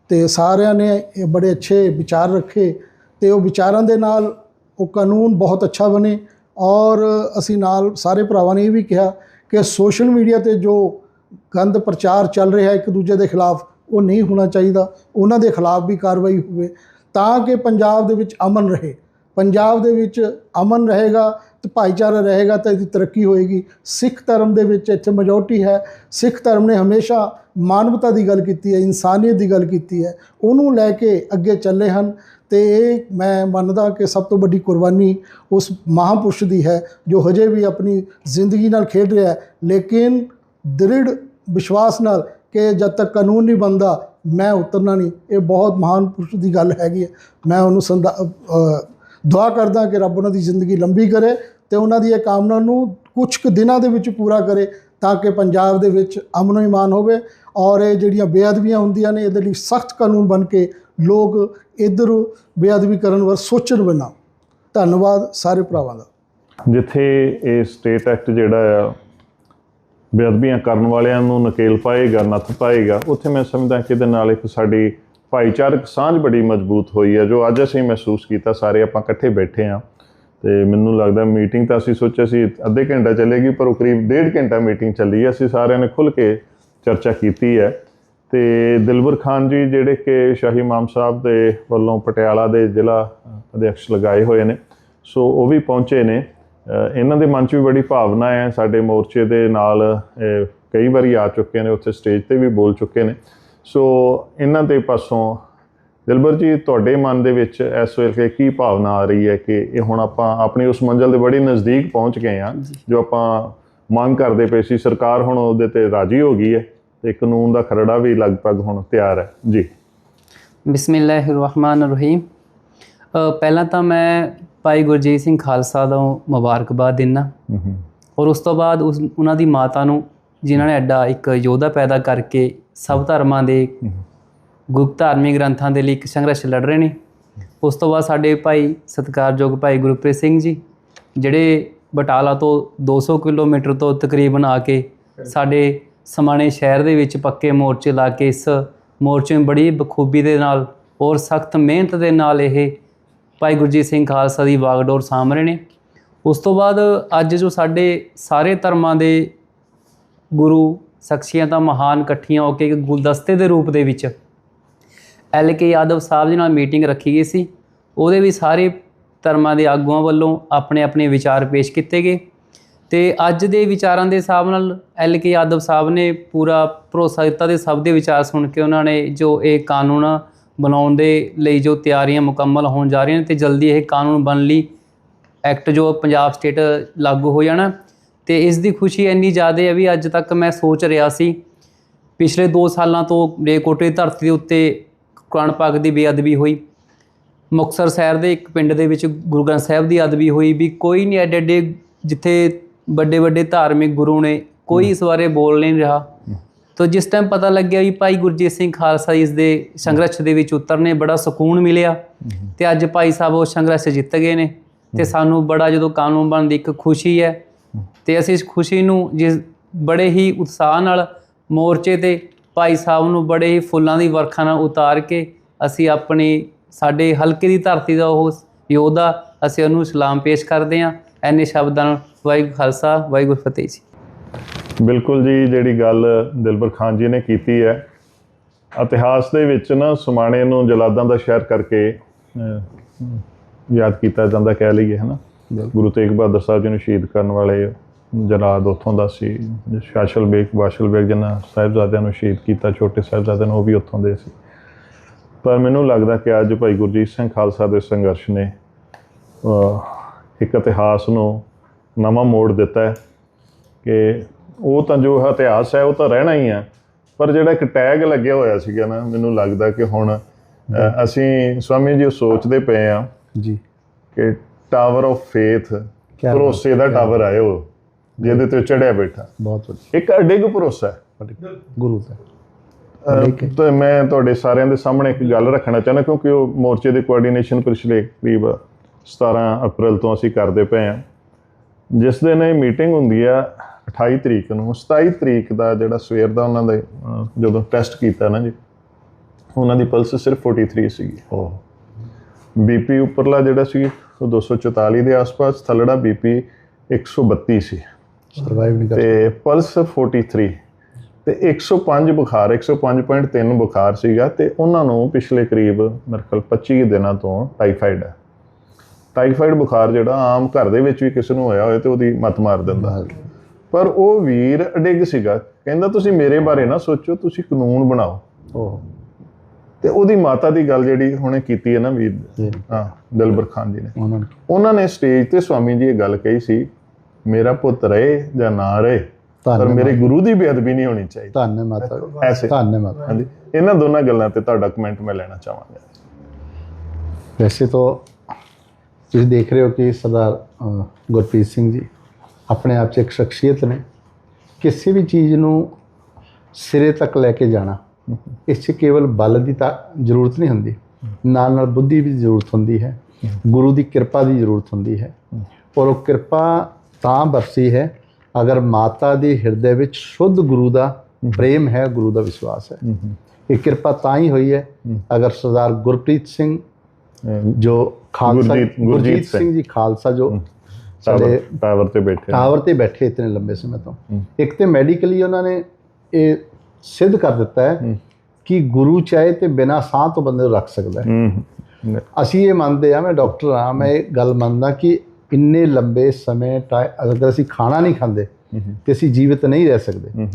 [SPEAKER 6] ਤੇ ਸਾਰਿਆਂ ਨੇ ਇਹ ਬੜੇ ਅੱਛੇ ਵਿਚਾਰ ਰੱਖੇ ਤੇ ਉਹ ਵਿਚਾਰਾਂ ਦੇ ਨਾਲ ਉਹ ਕਾਨੂੰਨ ਬਹੁਤ ਅੱਛਾ ਬਣੇ ਔਰ ਅਸੀਂ ਨਾਲ ਸਾਰੇ ਭਰਾਵਾਂ ਨੇ ਇਹ ਵੀ ਕਿਹਾ ਕਿ ਸੋਸ਼ਲ ਮੀਡੀਆ ਤੇ ਜੋ ਗੰਦ ਪ੍ਰਚਾਰ ਚੱਲ ਰਿਹਾ ਇੱਕ ਦੂਜੇ ਦੇ ਖਿਲਾਫ, ਉਹ ਨਹੀਂ ਹੋਣਾ ਚਾਹੀਦਾ। ਉਹਨਾਂ ਦੇ ਖਿਲਾਫ ਵੀ ਕਾਰਵਾਈ ਹੋਵੇ ਤਾਂ ਕਿ ਪੰਜਾਬ ਦੇ ਵਿੱਚ ਅਮਨ ਰਹੇ। ਪੰਜਾਬ ਦੇ ਵਿੱਚ ਅਮਨ ਰਹੇਗਾ ਤੇ ਭਾਈਚਾਰਾ ਰਹੇਗਾ ਤਾਂ ਇਹਦੀ ਤਰੱਕੀ ਹੋਏਗੀ। ਸਿੱਖ ਧਰਮ ਦੇ ਵਿੱਚ ਇੱਥੇ ਮੈਜੋਰਟੀ ਹੈ। ਸਿੱਖ ਧਰਮ ਨੇ ਹਮੇਸ਼ਾ ਮਾਨਵਤਾ ਦੀ ਗੱਲ ਕੀਤੀ ਹੈ, ਇਨਸਾਨੀਅਤ ਦੀ ਗੱਲ ਕੀਤੀ ਹੈ। ਉਹਨੂੰ ਲੈ ਕੇ ਅੱਗੇ ਚੱਲੇ ਹਨ ਤੇ ਇਹ ਮੈਂ ਮੰਨਦਾ ਕਿ ਸਭ ਤੋਂ ਵੱਡੀ ਕੁਰਬਾਨੀ ਉਸ ਮਹਾਂਪੁਰਸ਼ ਦੀ ਹੈ, ਜੋ ਹਜੇ ਵੀ ਆਪਣੀ ਜ਼ਿੰਦਗੀ ਨਾਲ ਖੇਡ ਰਿਹਾ ਹੈ। ਲੇਕਿਨ ਦ੍ਰਿੜ ਵਿਸ਼ਵਾਸ ਨਾਲ ਕਿ ਜਦ ਤੱਕ ਕਾਨੂੰਨ ਨਹੀਂ ਬਣਦਾ, ਮੈਂ ਉਤਰਨਾ ਨਹੀਂ। ਇਹ ਬਹੁਤ ਮਹਾਨ ਪੁਰਸ਼ ਦੀ ਗੱਲ ਹੈਗੀ ਹੈ। ਮੈਂ ਉਹਨੂੰ ਸੰਦਾ ਦੁਆ ਕਰਦਾ ਕਿ ਰੱਬ ਉਹਨਾਂ ਦੀ ਜ਼ਿੰਦਗੀ ਲੰਬੀ ਕਰੇ ਤੇ ਉਹਨਾਂ ਦੀ ਇਹ ਕਾਮਨਾ ਨੂੰ ਕੁਝ ਕੁ ਦਿਨਾਂ ਦੇ ਵਿੱਚ ਪੂਰਾ ਕਰੇ ਤਾਂ ਕਿ ਪੰਜਾਬ ਦੇ ਵਿੱਚ ਅਮਨ ਇਮਾਨ ਹੋਵੇ ਔਰ ਇਹ ਜਿਹੜੀਆਂ ਬੇਅਦਬੀਆਂ ਹੁੰਦੀਆਂ ਨੇ ਇਹਦੇ ਲਈ ਸਖਤ ਕਾਨੂੰਨ ਬਣ ਕੇ ਲੋਕ ਇਧਰ ਬੇਅਦਬੀ ਕਰਨ ਵੱਲ ਸੋਚਣ ਬਿਨਾ ਧੰਨਵਾਦ ਸਾਰੇ ਭਰਾਵਾਂ ਦਾ।
[SPEAKER 1] ਜਿੱਥੇ ਇਹ ਸਟੇਟ ਐਕਟ ਜਿਹੜਾ ਆ, ਬੇਅਦਬੀਆਂ ਕਰਨ ਵਾਲਿਆਂ ਨੂੰ ਨਕੇਲ ਪਾਏਗਾ, ਨੱਥ ਪਾਏਗਾ, ਉੱਥੇ ਮੈਂ ਸਮਝਦਾ ਕਿ ਇਹਦੇ ਨਾਲ ਇੱਕ ਸਾਡੀ ਭਾਈਚਾਰਕ ਸਾਂਝ ਬੜੀ ਮਜ਼ਬੂਤ ਹੋਈ ਹੈ, ਜੋ ਅੱਜ ਅਸੀਂ ਮਹਿਸੂਸ ਕੀਤਾ, ਸਾਰੇ ਆਪਾਂ ਇਕੱਠੇ ਬੈਠੇ ਆ ਤੇ ਮੈਨੂੰ ਲੱਗਦਾ ਮੀਟਿੰਗ ਤਾਂ ਅਸੀਂ ਸੋਚਿਆ ਸੀ, ਅੱਧੇ ਘੰਟਾ ਚੱਲੇਗੀ, ਪਰ ਉਹ ਕਰੀਬ ਡੇਢ ਘੰਟਾ ਮੀਟਿੰਗ ਚੱਲੀ ਹੈ। ਅਸੀਂ ਸਾਰਿਆਂ ਨੇ ਖੁੱਲ ਕੇ ਚਰਚਾ ਕੀਤੀ ਹੈ। ਤੇ ਦਿਲਵਰ ਖਾਨ ਜੀ, ਜਿਹੜੇ ਕਿ ਸ਼ਾਹੀ ਇਮਾਮ ਸਾਹਿਬ ਦੇ ਵੱਲੋਂ ਪਟਿਆਲਾ ਦੇ ਜ਼ਿਲ੍ਹਾ ਅਧਿਕਸ਼ ਲਗਾਏ ਹੋਏ ਨੇ, ਸੋ ਉਹ ਵੀ ਪਹੁੰਚੇ ਨੇ। ਇਹਨਾਂ ਦੇ ਮਨ 'ਚ ਵੀ ਬੜੀ ਭਾਵਨਾ ਹੈ। ਸਾਡੇ ਮੋਰਚੇ ਦੇ ਨਾਲ ਕਈ ਵਾਰੀ ਆ ਚੁੱਕੇ ਨੇ, ਉੱਥੇ ਸਟੇਜ ਤੇ ਵੀ ਬੋਲ ਚੁੱਕੇ ਨੇ। ਸੋ ਇਹਨਾਂ ਦੇ ਪਾਸੋਂ ਦਿਲਬਰ ਜੀ ਤੁਹਾਡੇ ਮਨ ਦੇ ਵਿੱਚ ਇਸ ਵੇਲੇ ਕੀ ਭਾਵਨਾ ਆ ਰਹੀ ਹੈ ਕਿ ਇਹ ਹੁਣ ਆਪਾਂ ਆਪਣੀ ਉਸ ਮੰਜ਼ਲ ਦੇ ਬੜੀ ਨਜ਼ਦੀਕ ਪਹੁੰਚ ਗਏ ਆ ਜੋ। ਆਪਾਂ ਮੰਗ ਕਰਦੇ ਪਏ ਸੀ ਸਰਕਾਰ ਹੁਣ ਉਹਦੇ ਤੇ ਰਾਜੀ ਹੋ ਗਈ ਹੈ ਤੇ ਕਾਨੂੰਨ ਦਾ ਖਰੜਾ ਵੀ ਲਗਭਗ ਹੁਣ ਤਿਆਰ ਹੈ। ਜੀ।
[SPEAKER 7] ਬਿਸਮਿਲ੍ਲਾਹਿਰਰਹਿਮਾਨਿਰਰਹੀਮ। ਅ, ਪਹਿਲਾਂ ਤਾਂ ਮੈਂ ਭਾਈ ਗੁਰਜੀਤ ਸਿੰਘ ਖਾਲਸਾ ਨੂੰ ਮੁਬਾਰਕਬਾਦ
[SPEAKER 1] ਹੂੰ
[SPEAKER 7] ਔਰ ਉਸ ਤੋਂ ਬਾਅਦ ਉਸ ਉਹਨਾਂ ਦੀ ਮਾਤਾ ਨੂੰ ਜਿਨ੍ਹਾਂ ਨੇ ਐਡਾ ਇੱਕ ਯੋਧਾ ਪੈਦਾ ਕਰਕੇ ਸਭ ਧਰਮਾਂ ਦੇ ਗੁਪਤ ਧਾਰਮਿਕ ਗ੍ਰੰਥਾਂ ਦੇ ਲਈ ਇੱਕ ਸੰਘਰਸ਼ ਲੜ ਰਹੇ ਨੇ। ਉਸ ਤੋਂ ਬਾਅਦ ਸਾਡੇ ਭਾਈ ਸਤਿਕਾਰਯੋਗ ਭਾਈ ਗੁਰਪ੍ਰੀਤ ਸਿੰਘ ਜੀ ਜਿਹੜੇ ਬਟਾਲਾ ਤੋਂ 200 ਕਿਲੋਮੀਟਰ ਤੋਂ ਤਕਰੀਬਨ ਆ ਕੇ ਸਾਡੇ ਸਮਾਣੇ ਸ਼ਹਿਰ ਦੇ ਵਿੱਚ ਪੱਕੇ ਮੋਰਚੇ ਲਾ ਕੇ ਇਸ ਮੋਰਚੇ ਨੂੰ ਬੜੀ ਬਖੂਬੀ ਦੇ ਨਾਲ ਔਰ ਸਖਤ ਮਿਹਨਤ ਦੇ ਨਾਲ ਇਹ ਭਾਈ ਗੁਰਜੀਤ ਸਿੰਘ ਖਾਲਸਾ ਦੀ ਵਾਗਡੋਰ ਰਹੇ ਨੇ। ਉਸ ਤੋਂ ਬਾਅਦ ਅੱਜ ਜੋ ਸਾਡੇ ਸਾਰੇ ਧਰਮਾਂ ਦੇ ਗੁਰੂ ਸ਼ਖਸੀਅਤਾਂ ਮਹਾਨ ਇਕੱਠੀਆਂ ਹੋ ਕੇ ਇੱਕ ਗੁਲਦਸਤੇ ਦੇ ਰੂਪ ਦੇ ਵਿੱਚ ਐਲ ਕੇ ਯਾਦਵ ਸਾਹਿਬ ਜੀ ਨਾਲ ਮੀਟਿੰਗ ਰੱਖੀ ਗਈ ਸੀ। ਉਹਦੇ ਵੀ ਸਾਰੇ ਧਰਮਾਂ ਦੇ ਆਗੂਆਂ ਵੱਲੋਂ ਆਪਣੇ ਆਪਣੇ ਵਿਚਾਰ ਪੇਸ਼ ਕੀਤੇ ਗਏ ਤੇ ਅੱਜ ਦੇ ਵਿਚਾਰਾਂ ਦੇ ਹਿਸਾਬ ਨਾਲ ਐਲ ਕੇ ਯਾਦਵ ਸਾਹਿਬ ਨੇ ਪੂਰਾ ਭਰੋਸਾ ਦਿੱਤਾ ਤੇ ਸਭ ਦੇ ਵਿਚਾਰ ਸੁਣ ਕੇ ਉਹਨਾਂ ਨੇ ਜੋ ਇਹ ਕਾਨੂੰਨ ਬਣਾਉਣ ਦੇ ਲਈ ਜੋ ਤਿਆਰੀਆਂ ਮੁਕੰਮਲ ਹੋਣ ਜਾ ਰਹੀਆਂ ਨੇ ਤੇ ਜਲਦੀ ਇਹ ਕਾਨੂੰਨ ਬਣ ਲਈ ਐਕਟ ਜੋ ਪੰਜਾਬ ਸਟੇਟ ਲਾਗੂ ਹੋ ਜਾਣਾ। ਤੇ ਇਸ ਦੀ ਖੁਸ਼ੀ ਇੰਨੀ ਜ਼ਿਆਦਾ ਹੈ ਵੀ ਅੱਜ ਤੱਕ ਮੈਂ ਸੋਚ ਰਿਹਾ ਸੀ, ਪਿਛਲੇ 2 ਸਾਲਾਂ ਤੋਂ ਰੇਕੋਟੇ ਧਰਤੀ ਦੇ ਉੱਤੇ ਕੁਰਾਨ ਪਾਕ ਦੀ ਬੇਅਦਬੀ ਹੋਈ। ਮੁਕਤਸਰ ਸ਼ਹਿਰ ਦੇ ਇੱਕ ਪਿੰਡ ਦੇ ਵਿੱਚ ਗੁਰੂ ਗ੍ਰੰਥ ਸਾਹਿਬ ਦੀ ਅਦਬੀ ਹੋਈ ਵੀ ਕੋਈ ਨਹੀਂ ਐਡੇ ਐਡੇ ਜਿੱਥੇ ਵੱਡੇ ਵੱਡੇ ਧਾਰਮਿਕ ਗੁਰੂ ਨੇ, ਕੋਈ ਇਸ ਬਾਰੇ ਬੋਲ ਨਹੀਂ ਰਿਹਾ। ਤਾਂ ਜਿਸ ਟਾਈਮ ਪਤਾ ਲੱਗਿਆ ਵੀ ਭਾਈ ਗੁਰਜੀਤ ਸਿੰਘ ਖਾਲਸਾ ਇਸ ਦੇ ਸੰਘਰਸ਼ ਦੇ ਵਿੱਚ ਉਤਰਨੇ, ਬੜਾ ਸਕੂਨ ਮਿਲਿਆ ਤੇ ਅੱਜ ਭਾਈ ਸਾਹਿਬ ਉਹ ਸੰਘਰਸ਼ ਜਿੱਤ ਗਏ ਨੇ ਤੇ ਸਾਨੂੰ ਬੜਾ ਜਦੋਂ ਕਾਨੂੰਨ ਬਣਨ ਦੀ ਇੱਕ ਖੁਸ਼ੀ ਹੈ ਤੇ ਅਸੀਂ ਇਸ ਖੁਸ਼ੀ ਨੂੰ ਜਿਸ ਬੜੇ ਹੀ ਉਤਸ਼ਾਹ ਨਾਲ ਮੋਰਚੇ ਤੇ ਭਾਈ ਸਾਹਿਬ ਨੂੰ ਬੜੇ ਹੀ ਫੁੱਲਾਂ ਦੀ ਵਰਖਾ ਨਾਲ ਉਤਾਰ ਕੇ ਅਸੀਂ ਆਪਣੀ ਸਾਡੇ ਹਲਕੇ ਦੀ ਧਰਤੀ ਦਾ ਉਹ ਯੋਧਾ ਅਸੀਂ ਉਹਨੂੰ ਸਲਾਮ ਪੇਸ਼ ਕਰਦੇ ਹਾਂ। ਐਨੇ ਸ਼ਬਦਾਂ ਨਾਲ ਵਾਹਿਗੁਰੂ ਖਾਲਸਾ, ਵਾਹਿਗੁਰੂ ਫਤਿਹ ਜੀ।
[SPEAKER 1] ਬਿਲਕੁਲ ਜੀ, ਜਿਹੜੀ ਗੱਲ ਦਿਲਬਰ ਖਾਨ ਜੀ ਨੇ ਕੀਤੀ ਹੈ, ਇਤਿਹਾਸ ਦੇ ਵਿੱਚ ਨਾ ਸਮਾਣੇ ਨੂੰ ਜਲਾਦਾਂ ਦਾ ਸ਼ਹਿਰ ਕਰਕੇ ਯਾਦ ਕੀਤਾ ਜਾਂਦਾ, ਕਹਿ ਲਈਏ, ਹਨਾ? ਗੁਰੂ ਤੇਗ ਬਹਾਦਰ ਸਾਹਿਬ ਜੀ ਨੂੰ ਸ਼ਹੀਦ ਕਰਨ ਵਾਲੇ ਜਲਾਦ ਉੱਥੋਂ ਦਾ ਸੀ ਸ਼ਾਸ਼ਲ ਬੇਗ ਬਾਸ਼ਲ ਬੇਗ ਜਿਹਨਾਂ ਸਾਹਿਬਜ਼ਾਦਿਆਂ ਨੂੰ ਸ਼ਹੀਦ ਕੀਤਾ ਛੋਟੇ ਸਾਹਿਬਜ਼ਾਦਿਆਂ ਨੂੰ ਉਹ ਵੀ ਉੱਥੋਂ ਦੇ ਸੀ। ਪਰ ਮੈਨੂੰ ਲੱਗਦਾ ਕਿ ਅੱਜ ਭਾਈ ਗੁਰਜੀਤ ਸਿੰਘ ਖਾਲਸਾ ਦੇ ਸੰਘਰਸ਼ ਨੇ ਇੱਕ ਇਤਿਹਾਸ ਨੂੰ ਨਵਾਂ ਮੋੜ ਦਿੱਤਾ ਹੈ ਕਿ ਉਹ ਤਾਂ ਜੋ ਇਤਿਹਾਸ ਹੈ ਉਹ ਤਾਂ ਰਹਿਣਾ ਹੀ ਹੈ ਪਰ ਜਿਹੜਾ ਇੱਕ ਟੈਗ ਲੱਗਿਆ ਹੋਇਆ ਸੀਗਾ ਨਾ ਮੈਨੂੰ ਲੱਗਦਾ ਕਿ ਹੁਣ ਅਸੀਂ ਸਵਾਮੀ ਜੀ ਸੋਚਦੇ ਪਏ ਆ
[SPEAKER 2] ਜੀ।
[SPEAKER 1] ਕਿ ਟਾਵਰ ਆਫ ਫੇਥ ਭਰੋਸੇ ਦਾ ਟਾਵਰ ਆਏ ਉਹ ਜਿਹਦੇ ਤੇ ਚੜਿਆ ਬੈਠਾ।
[SPEAKER 2] ਬਹੁਤ ਵਧੀਆ।
[SPEAKER 1] ਇੱਕ ਅਡਿੱਗ ਭਰੋਸਾ ਹੈ।
[SPEAKER 2] ਗੁਰੂ ਦਾ
[SPEAKER 1] ਤੇ ਮੈਂ ਤੁਹਾਡੇ ਸਾਰਿਆਂ ਦੇ ਸਾਹਮਣੇ ਇੱਕ ਗੱਲ ਰੱਖਣਾ ਚਾਹੁੰਦਾ ਕਿਉਂਕਿ ਉਹ ਮੋਰਚੇ ਦੀ ਕੋਆਰਡੀਨੇਸ਼ਨ ਪਿਛਲੇ ਕਰੀਬ 17 ਅਪ੍ਰੈਲ ਤੋਂ ਅਸੀਂ ਕਰਦੇ ਪਏ ਹਾਂ। ਜਿਸ ਦਿਨ ਇਹ ਮੀਟਿੰਗ ਹੁੰਦੀ ਆ 28 ਤਰੀਕ ਨੂੰ 27 ਤਰੀਕ ਦਾ ਜਿਹੜਾ ਸਵੇਰ ਦਾ ਉਹਨਾਂ ਦੇ ਜਦੋਂ ਟੈਸਟ ਕੀਤਾ ਨਾ ਜੀ ਉਹਨਾਂ ਦੀ ਪਲਸ ਸਿਰਫ 43 ਸੀਗੀ।
[SPEAKER 2] ਉਹ
[SPEAKER 1] ਬੀਪੀ ਉੱਪਰਲਾ ਜਿਹੜਾ ਸੀ 244 ਦੇ ਆਸ-ਪਾਸ ਥੱਲੜਾ ਬੀਪੀ 132 ਸੀ
[SPEAKER 2] ਸਰਵਾਈਵ ਨਹੀਂ ਕਰ
[SPEAKER 1] ਤੇ ਪਲਸ 43 ਤੇ 105 ਬੁਖਾਰ 105.3 ਬੁਖਾਰ ਸੀਗਾ ਤੇ ਉਹਨਾਂ ਨੂੰ ਪਿਛਲੇ ਕਰੀਬ ਮੇਰੇ ਖਿਆਲ 25 ਦਿਨਾਂ ਤੋਂ ਟਾਈਫਾਈਡ ਹੈ। ਟਾਈਫਾਈਡ ਬੁਖਾਰ ਜਿਹੜਾ ਆਮ ਘਰ ਦੇ ਵਿੱਚ ਵੀ ਕਿਸੇ ਨੂੰ ਹੋਇਆ ਹੋਵੇ ਤੇ ਉਹਦੀ ਮਤ ਮਾਰ ਦਿੰਦਾ। ਪਰ ਉਹ ਵੀਰ ਅਡਿੱਗ ਸੀਗਾ। ਕਹਿੰਦਾ ਤੁਸੀਂ ਮੇਰੇ ਬਾਰੇ ਨਾ ਸੋਚੋ ਤੁਸੀਂ ਕਾਨੂੰਨ ਬਣਾਓ।
[SPEAKER 2] ਉਹ
[SPEAKER 1] ਤੇ ਉਹਦੀ ਮਾਤਾ ਦੀ ਗੱਲ ਜਿਹੜੀ ਹੁਣੇ ਕੀਤੀ ਹੈ ਨਾ ਵੀਰ ਹਾਂ ਦਿਲਬਰ ਖਾਨ ਜੀ ਨੇ।
[SPEAKER 2] ਉਹਨਾਂ ਨੇ।
[SPEAKER 1] ਸਟੇਜ ਤੇ ਸਵਾਮੀ ਜੀ ਇਹ ਗੱਲ ਕਹੀ ਸੀ ਮੇਰਾ ਪੁੱਤ ਰਹੇ ਜਾਂ ਨਾ ਰਹੇ ਪਰ ਮੇਰੇ ਗੁਰੂ ਦੀ ਬੇਅਦਬੀ ਨਹੀਂ ਹੋਣੀ ਚਾਹੀਦੀ।
[SPEAKER 2] ਧੰਨ ਮਾਤਾ
[SPEAKER 1] ਐਸੇ।
[SPEAKER 2] ਧੰਨ ਮਾਤਾ।
[SPEAKER 1] ਹਾਂਜੀ। ਇਹਨਾਂ ਦੋਨਾਂ ਗੱਲਾਂ ਤੇ ਤੁਹਾਡਾ ਕਮੈਂਟ ਮੈਂ ਲੈਣਾ ਚਾਹਾਂਗਾ।
[SPEAKER 2] ਵੈਸੇ ਤਾਂ ਤੁਸੀਂ ਦੇਖ ਰਹੇ ਹੋ ਕਿ ਸਰਦਾਰ ਗੁਰਪ੍ਰੀਤ ਸਿੰਘ ਜੀ ਆਪਣੇ ਆਪ 'ਚ ਇੱਕ ਸ਼ਖਸੀਅਤ ਨੇ। ਕਿਸੇ ਵੀ ਚੀਜ਼ ਨੂੰ ਸਿਰੇ ਤੱਕ ਲੈ ਕੇ ਜਾਣਾ ਇਸ 'ਚ ਕੇਵਲ ਬਲ ਦੀ ਤਾਂ ਜ਼ਰੂਰਤ ਨਹੀਂ ਹੁੰਦੀ। ਨਾਲ ਨਾਲ ਬੁੱਧੀ ਦੀ ਜ਼ਰੂਰਤ ਹੁੰਦੀ ਹੈ। ਗੁਰੂ ਦੀ ਕਿਰਪਾ ਦੀ ਜ਼ਰੂਰਤ ਹੁੰਦੀ ਹੈ। ਔਰ ਉਹ ਕਿਰਪਾ ਤਾਂ ਵਰਸੀ ਹੈ ਅਗਰ ਮਾਤਾ ਦੇ ਹਿਰਦੇ ਵਿੱਚ ਸ਼ੁੱਧ ਗੁਰੂ ਦਾ ਪ੍ਰੇਮ ਹੈ ਗੁਰੂ ਦਾ ਵਿਸ਼ਵਾਸ ਹੈ। ਇਹ ਕਿਰਪਾ ਤਾਂ ਹੀ ਹੋਈ ਹੈ ਅਗਰ ਸਰਦਾਰ ਗੁਰਪ੍ਰੀਤ ਸਿੰਘ ਜੋ ਖਾਲਸਾ
[SPEAKER 1] ਗੁਰਜੀਤ- ਸਿੰਘ।
[SPEAKER 2] ਜੀ ਖਾਲਸਾ ਜੋ ਸਾਡੇ
[SPEAKER 1] ਟਾਵਰ ਤੇ ਬੈਠੇ।
[SPEAKER 2] ਟਾਵਰ ਤੇ ਬੈਠੇ ਇਤਨੇ ਲੰਬੇ ਸਮੇਂ ਤੋਂ। ਇੱਕ ਤੇ ਮੈਡੀਕਲੀ ਉਹਨਾਂ ਨੇ ਇਹ ਸਿੱਧ ਕਰ ਦਿੱਤਾ ਹੈ ਕਿ ਗੁਰੂ ਚਾਹੇ ਤੇ ਬਿਨਾਂ ਸਾਹ ਤੋਂ ਬੰਦੇ ਨੂੰ ਰੱਖ ਸਕਦਾ ਹੈ। ਅਸੀਂ ਇਹ ਮੰਨਦੇ ਆ ਮੈਂ ਡਾਕਟਰ ਆ ਮੈਂ ਇਹ ਗੱਲ ਮੰਨਦਾ ਕਿ ਇੰਨੇ ਲੰਬੇ ਸਮੇਂ ਅਗਰ ਅਸੀਂ ਖਾਣਾ ਨਹੀਂ ਖਾਂਦੇ ਤੇ ਅਸੀਂ ਜੀਵਿਤ ਨਹੀਂ ਰਹਿ ਸਕਦੇ।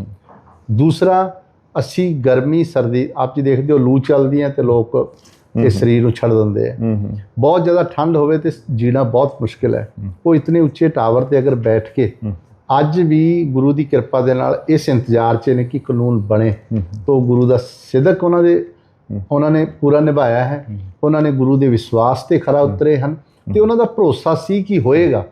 [SPEAKER 2] ਦੂਸਰਾ ਅਸੀਂ ਗਰਮੀ ਸਰਦੀ ਆਪ ਜੀ ਦੇਖਦੇ ਹੋ ਲੂ ਚੱਲਦੀ ਹੈ ਤੇ ਲੋਕ ਇਸ ਸਰੀਰ ਨੂੰ ਛੱਡ ਦਿੰਦੇ ਆ ਬਹੁਤ ਜ਼ਿਆਦਾ ਠੰਡ ਹੋਵੇ ਤੇ ਜੀਣਾ ਬਹੁਤ ਮੁਸ਼ਕਿਲ ਹੈ। ਉਹ ਇਤਨੇ ਉੱਚੇ ਟਾਵਰ ਤੇ ਅਗਰ ਬੈਠ ਕੇ ਅੱਜ ਵੀ ਗੁਰੂ ਦੀ ਕਿਰਪਾ ਦੇ ਨਾਲ ਇਸ ਇੰਤਜ਼ਾਰ 'ਚ ਨੇ ਕਿ ਕਾਨੂੰਨ ਬਣੇ। ਤੋਂ ਗੁਰੂ ਦਾ ਸਿਦਕ ਉਹਨਾਂ ਦੇ ਉਹਨਾਂ ਨੇ ਪੂਰਾ ਨਿਭਾਇਆ ਹੈ। ਉਹਨਾਂ ਨੇ ਗੁਰੂ ਦੇ ਵਿਸ਼ਵਾਸ ਤੇ ਖਰਾ ਉਤਰੇ ਹਨ ਤੇ ਉਹਨਾਂ ਦਾ ਭਰੋਸਾ ਸੀ ਕਿ ਹੋਏਗਾ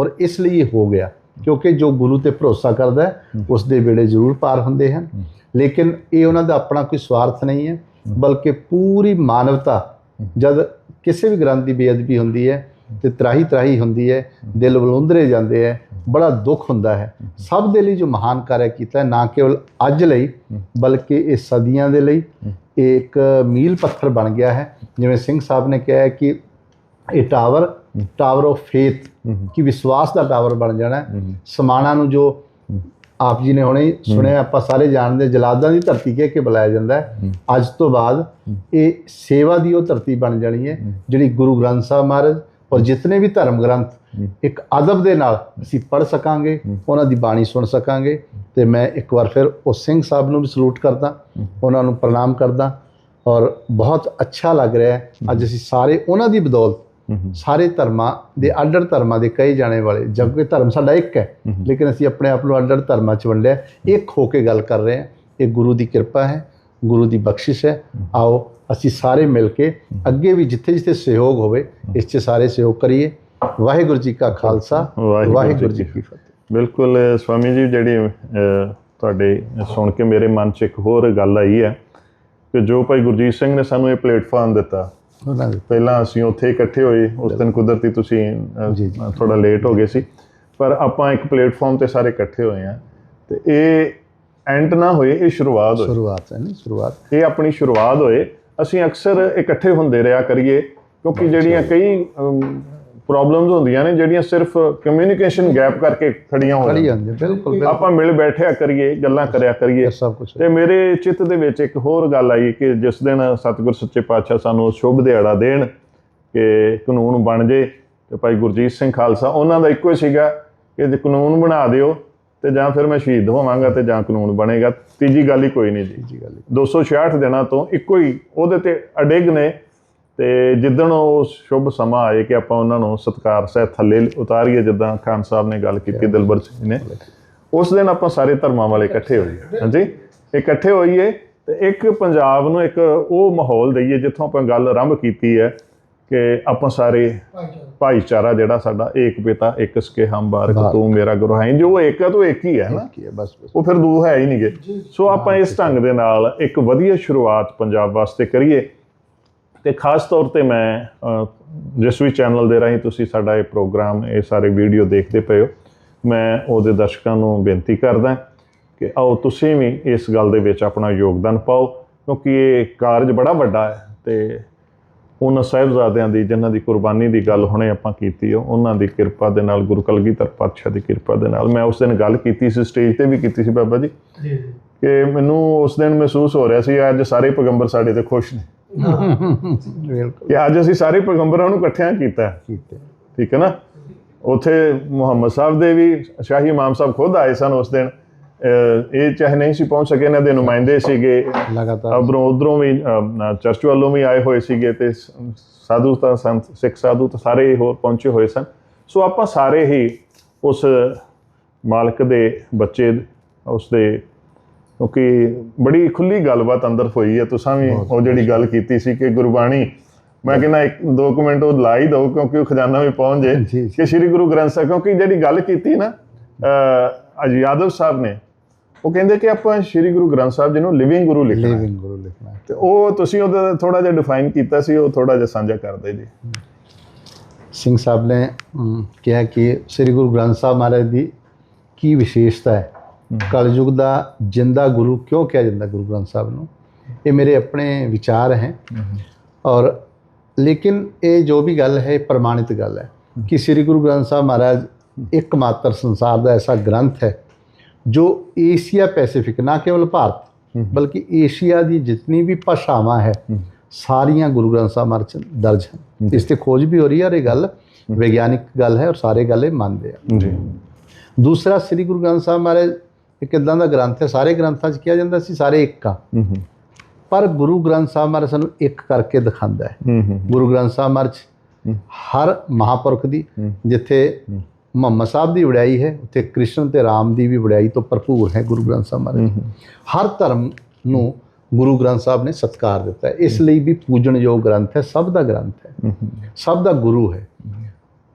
[SPEAKER 2] ਔਰ ਇਸ ਲਈ ਇਹ ਹੋ ਗਿਆ। ਕਿਉਂਕਿ ਜੋ ਗੁਰੂ ਤੇ ਭਰੋਸਾ ਕਰਦਾ ਹੈ ਉਸ ਦੇ ਵੇੜੇ ਜ਼ਰੂਰ ਪਾਰ ਹੁੰਦੇ ਹਨ। ਲੇਕਿਨ ਇਹ ਉਹਨਾਂ ਦਾ ਆਪਣਾ ਕੋਈ ਸਵਾਰਥ ਨਹੀਂ ਹੈ ਬਲਕਿ ਪੂਰੀ ਮਾਨਵਤਾ ਜਦ ਕਿਸੇ ਵੀ ਗ੍ਰੰਥ ਦੀ ਬੇਅਦਬੀ ਹੁੰਦੀ ਹੈ ਤੇ ਤਰਾਹੀ ਤਰਾਹੀ ਹੁੰਦੀ ਹੈ ਦਿਲ ਬਲੁੰਦਰੇ ਜਾਂਦੇ ਹੈ ਬੜਾ ਦੁੱਖ ਹੁੰਦਾ ਹੈ। ਸਭ ਦੇ ਲਈ ਜੋ ਮਹਾਨ ਕਾਰਜ ਕੀਤਾ ਨਾ ਕੇਵਲ ਅੱਜ ਲਈ, ਬਲਕਿ ਇਹ ਸਦੀਆਂ ਦੇ ਲਈ ਇਹ ਇੱਕ ਮੀਲ ਪੱਥਰ ਬਣ ਗਿਆ ਹੈ। ਜਿਵੇਂ ਸਿੰਘ ਸਾਹਿਬ ਨੇ ਕਿਹਾ ਕਿ ਇਹ ਟਾਵਰ ਟਾਵਰ ਆਫ ਫੇਥ ਕਿ ਵਿਸ਼ਵਾਸ ਦਾ ਟਾਵਰ ਬਣ ਜਾਣਾ ਹੈ। ਸਮਾਣਾ ਨੂੰ ਜੋ ਆਪ ਜੀ ਨੇ ਹੁਣੇ ਸੁਣਿਆ, ਆਪਾਂ ਸਾਰੇ ਜਾਣਦੇ ਜਲਾਦਾਂ ਦੀ ਧਰਤੀ ਕਹਿ ਕੇ ਬੁਲਾਇਆ ਜਾਂਦਾ ਹੈ। ਅੱਜ ਤੋਂ ਬਾਅਦ ਇਹ ਸੇਵਾ ਦੀ ਉਹ ਧਰਤੀ ਬਣ ਜਾਣੀ ਹੈ, ਜਿਹੜੀ ਗੁਰੂ ਗ੍ਰੰਥ ਸਾਹਿਬ ਮਹਾਰਾਜ ਔਰ ਜਿਤਨੇ ਵੀ ਧਰਮ ਗ੍ਰੰਥ ਇੱਕ ਅਦਬ ਦੇ ਨਾਲ ਅਸੀਂ ਪੜ੍ਹ ਸਕਾਂਗੇ ਉਹਨਾਂ ਦੀ ਬਾਣੀ ਸੁਣ ਸਕਾਂਗੇ ਤੇ ਮੈਂ ਇੱਕ ਵਾਰ ਫਿਰ ਉਸ ਸਿੰਘ ਸਾਹਿਬ ਨੂੰ ਵੀ ਸਲੂਟ ਕਰਦਾ ਉਹਨਾਂ ਨੂੰ ਪ੍ਰਣਾਮ ਕਰਦਾ ਔਰ ਬਹੁਤ ਅੱਛਾ ਲੱਗ ਰਿਹਾ ਹੈ। ਅੱਜ ਅਸੀਂ ਸਾਰੇ ਉਹਨਾਂ ਦੀ ਬਦੌਲਤ ਸਾਰੇ ਧਰਮਾਂ ਦੇ ਅੱਡ-ਅੱਡ ਧਰਮਾਂ ਦੇ ਕਈ ਜਾਣੇ ਵਾਲੇ ਜਦਕਿ ਧਰਮ ਸਾਡਾ ਇੱਕ ਹੈ ਲੇਕਿਨ ਅਸੀਂ ਆਪਣੇ ਆਪ ਨੂੰ ਅੱਡ-ਅੱਡ ਧਰਮਾਂ 'ਚ ਵੰਡਿਆ ਇੱਕ ਹੋ ਕੇ ਗੱਲ ਕਰ ਰਹੇ ਹਾਂ ਇਹ ਗੁਰੂ ਦੀ ਕਿਰਪਾ ਹੈ ਗੁਰੂ ਦੀ ਬਖਸ਼ਿਸ਼ ਹੈ। ਆਓ ਅਸੀਂ ਸਾਰੇ ਮਿਲ ਕੇ ਅੱਗੇ ਵੀ ਜਿੱਥੇ ਜਿੱਥੇ ਸਹਿਯੋਗ ਹੋਵੇ ਇਸ 'ਚ ਸਾਰੇ ਸਹਿਯੋਗ ਕਰੀਏ। ਵਾਹਿਗੁਰੂ ਜੀ ਕਾ ਖਾਲਸਾ ਵਾਹਿਗੁਰੂ ਜੀ ਕੀ ਫਤਿਹ।
[SPEAKER 1] ਬਿਲਕੁਲ ਸਵਾਮੀ ਜੀ ਜਿਹੜੀ ਤੁਹਾਡੇ ਸੁਣ ਕੇ ਮੇਰੇ ਮਨ 'ਚ ਇੱਕ ਹੋਰ ਗੱਲ ਆਈ ਹੈ ਕਿ ਜੋ ਭਾਈ ਗੁਰਜੀਤ ਸਿੰਘ ਨੇ ਸਾਨੂੰ ਇਹ ਪਲੇਟਫਾਰਮ ਦਿੱਤਾ ਪਹਿਲਾਂ ਅਸੀਂ ਉੱਥੇ ਇਕੱਠੇ ਹੋਏ ਉਸ ਦਿਨ ਕੁਦਰਤੀ ਤੁਸੀਂ। ਥੋੜਾ ਲੇਟ ਹੋ ਗਏ ਸੀ ਪਰ ਆਪਾਂ ਇੱਕ ਪਲੇਟਫਾਰਮ ਤੇ ਸਾਰੇ ਇਕੱਠੇ ਹੋਏ ਆ ਤੇ ਇਹ ਐਂਡ ਨਾ ਹੋਏ ਇਹ ਸ਼ੁਰੂਆਤ ਹੋਈ।
[SPEAKER 2] ਸ਼ੁਰੂਆਤ ਹੈ ਨਹੀਂ ਸ਼ੁਰੂਆਤ।
[SPEAKER 1] ਇਹ ਆਪਣੀ ਸ਼ੁਰੂਆਤ ਹੋਏ ਅਸੀਂ ਅਕਸਰ ਇਕੱਠੇ ਹੁੰਦੇ ਰਿਹਾ ਕਰੀਏ ਕਿਉਂਕਿ ਜਿਹੜੀਆਂ ਕਈ ਪ੍ਰੋਬਲਮਸ ਹੁੰਦੀਆਂ ਨੇ ਜਿਹੜੀਆਂ ਸਿਰਫ ਕਮਿਊਨੀਕੇਸ਼ਨ ਗੈਪ ਕਰਕੇ ਖੜੀਆਂ ਹੋ
[SPEAKER 2] ਖੜੀ
[SPEAKER 1] ਜਾਂਦੀਆਂ
[SPEAKER 2] ਬਿਲਕੁਲ
[SPEAKER 1] ਆਪਾਂ ਮਿਲ ਬੈਠਿਆ ਕਰੀਏ ਗੱਲਾਂ ਕਰਿਆ ਕਰੀਏ।
[SPEAKER 2] ਸਭ ਕੁਝ
[SPEAKER 1] ਤੇ ਮੇਰੇ ਚਿੱਤ ਦੇ ਵਿੱਚ ਇੱਕ ਹੋਰ ਗੱਲ ਆਈ ਕਿ ਜਿਸ ਦਿਨ ਸਤਿਗੁਰ ਸੱਚੇ ਪਾਤਸ਼ਾਹ ਸਾਨੂੰ ਸ਼ੁਭ ਦਿਹਾੜਾ ਦੇਣ ਕਿ ਕਾਨੂੰਨ ਬਣ ਜੇ ਤੇ ਭਾਈ ਗੁਰਜੀਤ ਸਿੰਘ ਖਾਲਸਾ ਉਹਨਾਂ ਦਾ ਇੱਕੋ ਹੀ ਸੀਗਾ ਕਿ ਜੇ ਕਾਨੂੰਨ ਬਣਾ ਦਿਓ ਤੇ ਜਾਂ ਫਿਰ ਮੈਂ ਸ਼ਹੀਦ ਹੋਵਾਂਗਾ ਤੇ ਜਾਂ ਕਾਨੂੰਨ ਬਣੇਗਾ। ਤੀਜੀ ਗੱਲ ਹੀ ਕੋਈ ਨਹੀਂ ਜੀ।
[SPEAKER 2] ਜੀ ਗੱਲ
[SPEAKER 1] 266 ਦਿਨਾਂ ਤੋਂ ਇੱਕੋ ਹੀ ਉਹਦੇ ਤੇ ਅਡਿਗ ਨੇ ਤੇ ਜਿੱਦਣ ਉਹ ਸ਼ੁਭ ਸਮਾਂ ਆਏ ਕਿ ਆਪਾਂ ਉਹਨਾਂ ਨੂੰ ਸਤਕਾਰ ਸਹਿਤ ਥੱਲੇ ਉਤਾਰੀਏ ਜਿੱਦਾਂ ਖਾਨ ਸਾਹਿਬ ਨੇ ਗੱਲ ਕੀਤੀ ਦਿਲਬਰ ਸਿੰਘ ਨੇ। ਉਸ ਦਿਨ ਆਪਾਂ ਸਾਰੇ ਧਰਮਾਂ ਵਾਲੇ ਇਕੱਠੇ ਹੋਈਏ। ਹਾਂਜੀ? ਇਕੱਠੇ ਹੋਈਏ ਤੇ ਇੱਕ ਪੰਜਾਬ ਨੂੰ ਇੱਕ ਉਹ ਮਾਹੌਲ ਦਈਏ ਜਿੱਥੋਂ ਆਪਾਂ ਗੱਲ ਆਰੰਭ ਕੀਤੀ ਹੈ ਕਿ ਆਪਾਂ ਸਾਰੇ ਭਾਈਚਾਰਾ। ਜਿਹੜਾ ਸਾਡਾ ਏਕ ਪਿਤਾ ਇੱਕ ਸਕੇ ਹਮ ਬਾਰਕ। ਤੂੰ ਮੇਰਾ ਗੁਰੂ ਹੈ। ਜੋ ਇੱਕ ਹੈ ਤੂੰ ਇੱਕ ਹੀ ਹੈ ਨਾ।
[SPEAKER 2] ਬਸ
[SPEAKER 1] ਉਹ ਫਿਰ ਦੂ ਹੈ ਹੀ ਨਹੀਂਗੇ ਸੋ ਆਪਾਂ ਇਸ ਢੰਗ ਦੇ ਨਾਲ ਇੱਕ ਵਧੀਆ ਸ਼ੁਰੂਆਤ ਪੰਜਾਬ ਵਾਸਤੇ ਕਰੀਏ। ਤੇ ਖਾਸ ਤੌਰ ਤੇ ਮੈਂ ਜਿਸ ਵੀ ਚੈਨਲ ਦੇ ਰਾਹੀਂ ਤੁਸੀਂ ਸਾਡਾ ਇਹ ਪ੍ਰੋਗਰਾਮ ਇਹ ਸਾਰੇ ਵੀਡੀਓ ਦੇਖਦੇ ਪਏ ਹੋ ਮੈਂ ਉਹਦੇ ਦਰਸ਼ਕਾਂ ਨੂੰ ਬੇਨਤੀ ਕਰਦਾ ਕਿ ਆਓ ਤੁਸੀਂ ਵੀ ਇਸ ਗੱਲ ਦੇ ਵਿੱਚ ਆਪਣਾ ਯੋਗਦਾਨ ਪਾਓ ਕਿਉਂਕਿ ਇਹ ਕਾਰਜ ਬੜਾ ਵੱਡਾ ਹੈ ਤੇ ਉਹਨਾਂ ਸਾਹਿਬਜ਼ਾਦਿਆਂ ਦੀ ਜਿਨ੍ਹਾਂ ਦੀ ਕੁਰਬਾਨੀ ਦੀ ਗੱਲ ਹੁਣੇ ਆਪਾਂ ਕੀਤੀ ਉਹ ਉਹਨਾਂ ਦੀ ਕਿਰਪਾ ਦੇ ਨਾਲ ਗੁਰੂ ਕਲਗੀਧਰ ਪਾਤਸ਼ਾਹ ਦੀ ਕਿਰਪਾ ਦੇ ਨਾਲ ਮੈਂ ਉਸ ਦਿਨ ਗੱਲ ਕੀਤੀ ਸੀ ਸਟੇਜ ਤੇ ਵੀ ਕੀਤੀ ਸੀ ਬਾਬਾ ਜੀ। ਕਿ ਮੈਨੂੰ ਉਸ ਦਿਨ ਮਹਿਸੂਸ ਹੋ ਰਿਹਾ ਸੀ ਅੱਜ ਸਾਰੇ ਪੈਗੰਬਰ ਸਾਡੇ ਤੇ ਖੁਸ਼ ਨੇ।
[SPEAKER 2] ਬਿਲਕੁਲ।
[SPEAKER 1] ਕਿ ਅੱਜ ਅਸੀਂ ਸਾਰੇ ਪੈਗੰਬਰਾਂ ਨੂੰ ਇਕੱਠਿਆਂ ਕੀਤਾ।
[SPEAKER 2] ਠੀਕ ਹੈ
[SPEAKER 1] ਨਾ? ਉੱਥੇ ਮੁਹੰਮਦ ਸਾਹਿਬ ਦੇ ਵੀ ਸ਼ਾਹੀ ਇਮਾਮ ਸਾਹਿਬ ਖੁਦ ਆਏ ਸਨ ਉਸ ਦਿਨ। ਇਹ ਚਾਹੇ ਨਹੀਂ ਸੀ ਪਹੁੰਚ ਸਕੇ ਇਹਨਾਂ ਦੇ ਨੁਮਾਇੰਦੇ ਸੀਗੇ।
[SPEAKER 2] ਲਗਾਤਾਰ।
[SPEAKER 1] ਅਬਰੋਂ ਉਧਰੋਂ ਵੀ ਚਰਚ ਵੱਲੋਂ ਵੀ ਆਏ ਹੋਏ ਸੀਗੇ ਤੇ ਸਾਧੂ ਤਾਂ ਸੰਤ ਸਿੱਖ ਸਾਧੂ ਤਾਂ ਸਾਰੇ ਹੋਰ ਪਹੁੰਚੇ ਹੋਏ ਸਨ। ਸੋ ਆਪਾਂ ਸਾਰੇ ਹੀ ਉਸ ਮਾਲਕ ਦੇ ਬੱਚੇ ਉਸ ਦੇ ਕਿਉਂਕਿ ਬੜੀ ਖੁੱਲੀ ਗੱਲਬਾਤ ਅੰਦਰ ਹੋਈ ਹੈ ਤੁਸੀਂ ਵੀ ਉਹ ਜਿਹੜੀ ਗੱਲ ਕੀਤੀ ਸੀ ਕਿ ਗੁਰਬਾਣੀ ਮੈਂ ਕਹਿੰਦਾ ਇੱਕ ਦੋ ਕੁ ਮਿੰਟ ਉਹ ਲਾ ਹੀ ਦਿਓ ਕਿਉਂਕਿ ਉਹ ਖਜ਼ਾਨਾ ਵੀ ਪਹੁੰਚ
[SPEAKER 2] ਜੀ।
[SPEAKER 1] ਕਿ ਸ੍ਰੀ ਗੁਰੂ ਗ੍ਰੰਥ ਸਾਹਿਬ ਕਿਉਂਕਿ ਜਿਹੜੀ ਗੱਲ ਕੀਤੀ ਨਾ ਅੱਜ ਯਾਦਵ ਸਾਹਿਬ ਨੇ ਉਹ ਕਹਿੰਦੇ ਕਿ ਆਪਾਂ ਸ੍ਰੀ ਗੁਰੂ ਗ੍ਰੰਥ ਸਾਹਿਬ ਜੀ ਨੂੰ ਲਿਵਿੰਗ ਗੁਰੂ ਲਿਖਣਾ।
[SPEAKER 2] ਲਿਵਿੰਗ ਗੁਰੂ ਲਿਖਣਾ।
[SPEAKER 1] ਤੇ ਉਹ ਤੁਸੀਂ ਉਹਦਾ ਥੋੜਾ ਜਿਹਾ ਡਿਫਾਈਨ ਕੀਤਾ ਸੀ ਉਹ ਥੋੜਾ ਜਿਹਾ ਸਾਂਝਾ ਕਰਦੇ ਜੀ
[SPEAKER 2] ਸਿੰਘ ਸਾਹਿਬ ਨੇ ਕਿਹਾ ਕਿ ਸ੍ਰੀ ਗੁਰੂ ਗ੍ਰੰਥ ਸਾਹਿਬ ਮਹਾਰਾਜ ਦੀ ਕੀ ਵਿਸ਼ੇਸ਼ਤਾ ਹੈ ਕਲਯੁਗ ਦਾ ਜਿੰਦਾ ਗੁਰੂ ਕਿਉਂ ਕਿਹਾ ਜਾਂਦਾ ਗੁਰੂ ਗ੍ਰੰਥ ਸਾਹਿਬ ਨੂੰ? ਇਹ ਮੇਰੇ ਆਪਣੇ ਵਿਚਾਰ ਹੈ। ਔਰ ਲੇਕਿਨ ਇਹ ਜੋ ਵੀ ਗੱਲ ਹੈ ਪ੍ਰਮਾਣਿਤ ਗੱਲ ਹੈ ਕਿ ਸ੍ਰੀ ਗੁਰੂ ਗ੍ਰੰਥ ਸਾਹਿਬ ਮਹਾਰਾਜ ਇੱਕਮਾਤਰ ਸੰਸਾਰ ਦਾ ਐਸਾ ਗ੍ਰੰਥ ਹੈ ਜੋ ਏਸ਼ੀਆ ਪੈਸੀਫਿਕ ਨਾ ਕੇਵਲ ਭਾਰਤ ਬਲਕਿ ਏਸ਼ੀਆ ਦੀ ਜਿਤਨੀ ਵੀ ਭਾਸ਼ਾਵਾਂ ਹੈ ਸਾਰੀਆਂ ਗੁਰੂ ਗ੍ਰੰਥ ਸਾਹਿਬ ਮਹਾਰਾਜ ਦਰਜ ਹਨ। ਇਸ ਤੇ ਖੋਜ ਵੀ ਹੋ ਰਹੀ ਹੈ ਔਰ ਇਹ ਗੱਲ ਵਿਗਿਆਨਿਕ ਗੱਲ ਹੈ ਔਰ ਸਾਰੇ ਗੱਲ ਇਹ ਮੰਨਦੇ ਆ।
[SPEAKER 1] ਜੀ।
[SPEAKER 2] ਦੂਸਰਾ ਸ੍ਰੀ ਗੁਰੂ ਗ੍ਰੰਥ ਸਾਹਿਬ ਮਹਾਰਾਜ ਇੱਕ ਇਦਾਂ ਦਾ ਗ੍ਰੰਥ ਹੈ? ਸਾਰੇ ਗ੍ਰੰਥਾਂ 'ਚ ਕਿਹਾ ਜਾਂਦਾ ਸੀ ਸਾਰੇ ਇੱਕ ਆ। ਪਰ ਗੁਰੂ ਗ੍ਰੰਥ ਸਾਹਿਬ ਮਹਾਰਾਜ ਸਾਨੂੰ ਇੱਕ ਕਰਕੇ ਦਿਖਾਉਂਦਾ ਹੈ। ਗੁਰੂ ਗ੍ਰੰਥ ਸਾਹਿਬ ਮਹਾਰਾਜ ਹਰ ਮਹਾਪੁਰਖ ਦੀ ਜਿੱਥੇ ਮੁਹੰਮਦ ਸਾਹਿਬ ਦੀ ਵਡਿਆਈ ਹੈ ਉੱਥੇ ਕ੍ਰਿਸ਼ਨ ਤੇ ਰਾਮ ਦੀ ਵੀ ਵਡਿਆਈ ਤੋਂ ਭਰਪੂਰ ਹੈ ਗੁਰੂ ਗ੍ਰੰਥ ਸਾਹਿਬ ਮਹਾਰਾਜ। ਹਰ ਧਰਮ ਨੂੰ ਗੁਰੂ ਗ੍ਰੰਥ ਸਾਹਿਬ ਨੇ ਸਤਕਾਰ ਦਿੱਤਾ ਹੈ। ਇਸ ਲਈ ਵੀ ਪੂਜਣਯੋਗ ਗ੍ਰੰਥ ਹੈ ਸਭ ਦਾ ਗ੍ਰੰਥ ਹੈ। ਸਭ ਦਾ ਗੁਰੂ ਹੈ।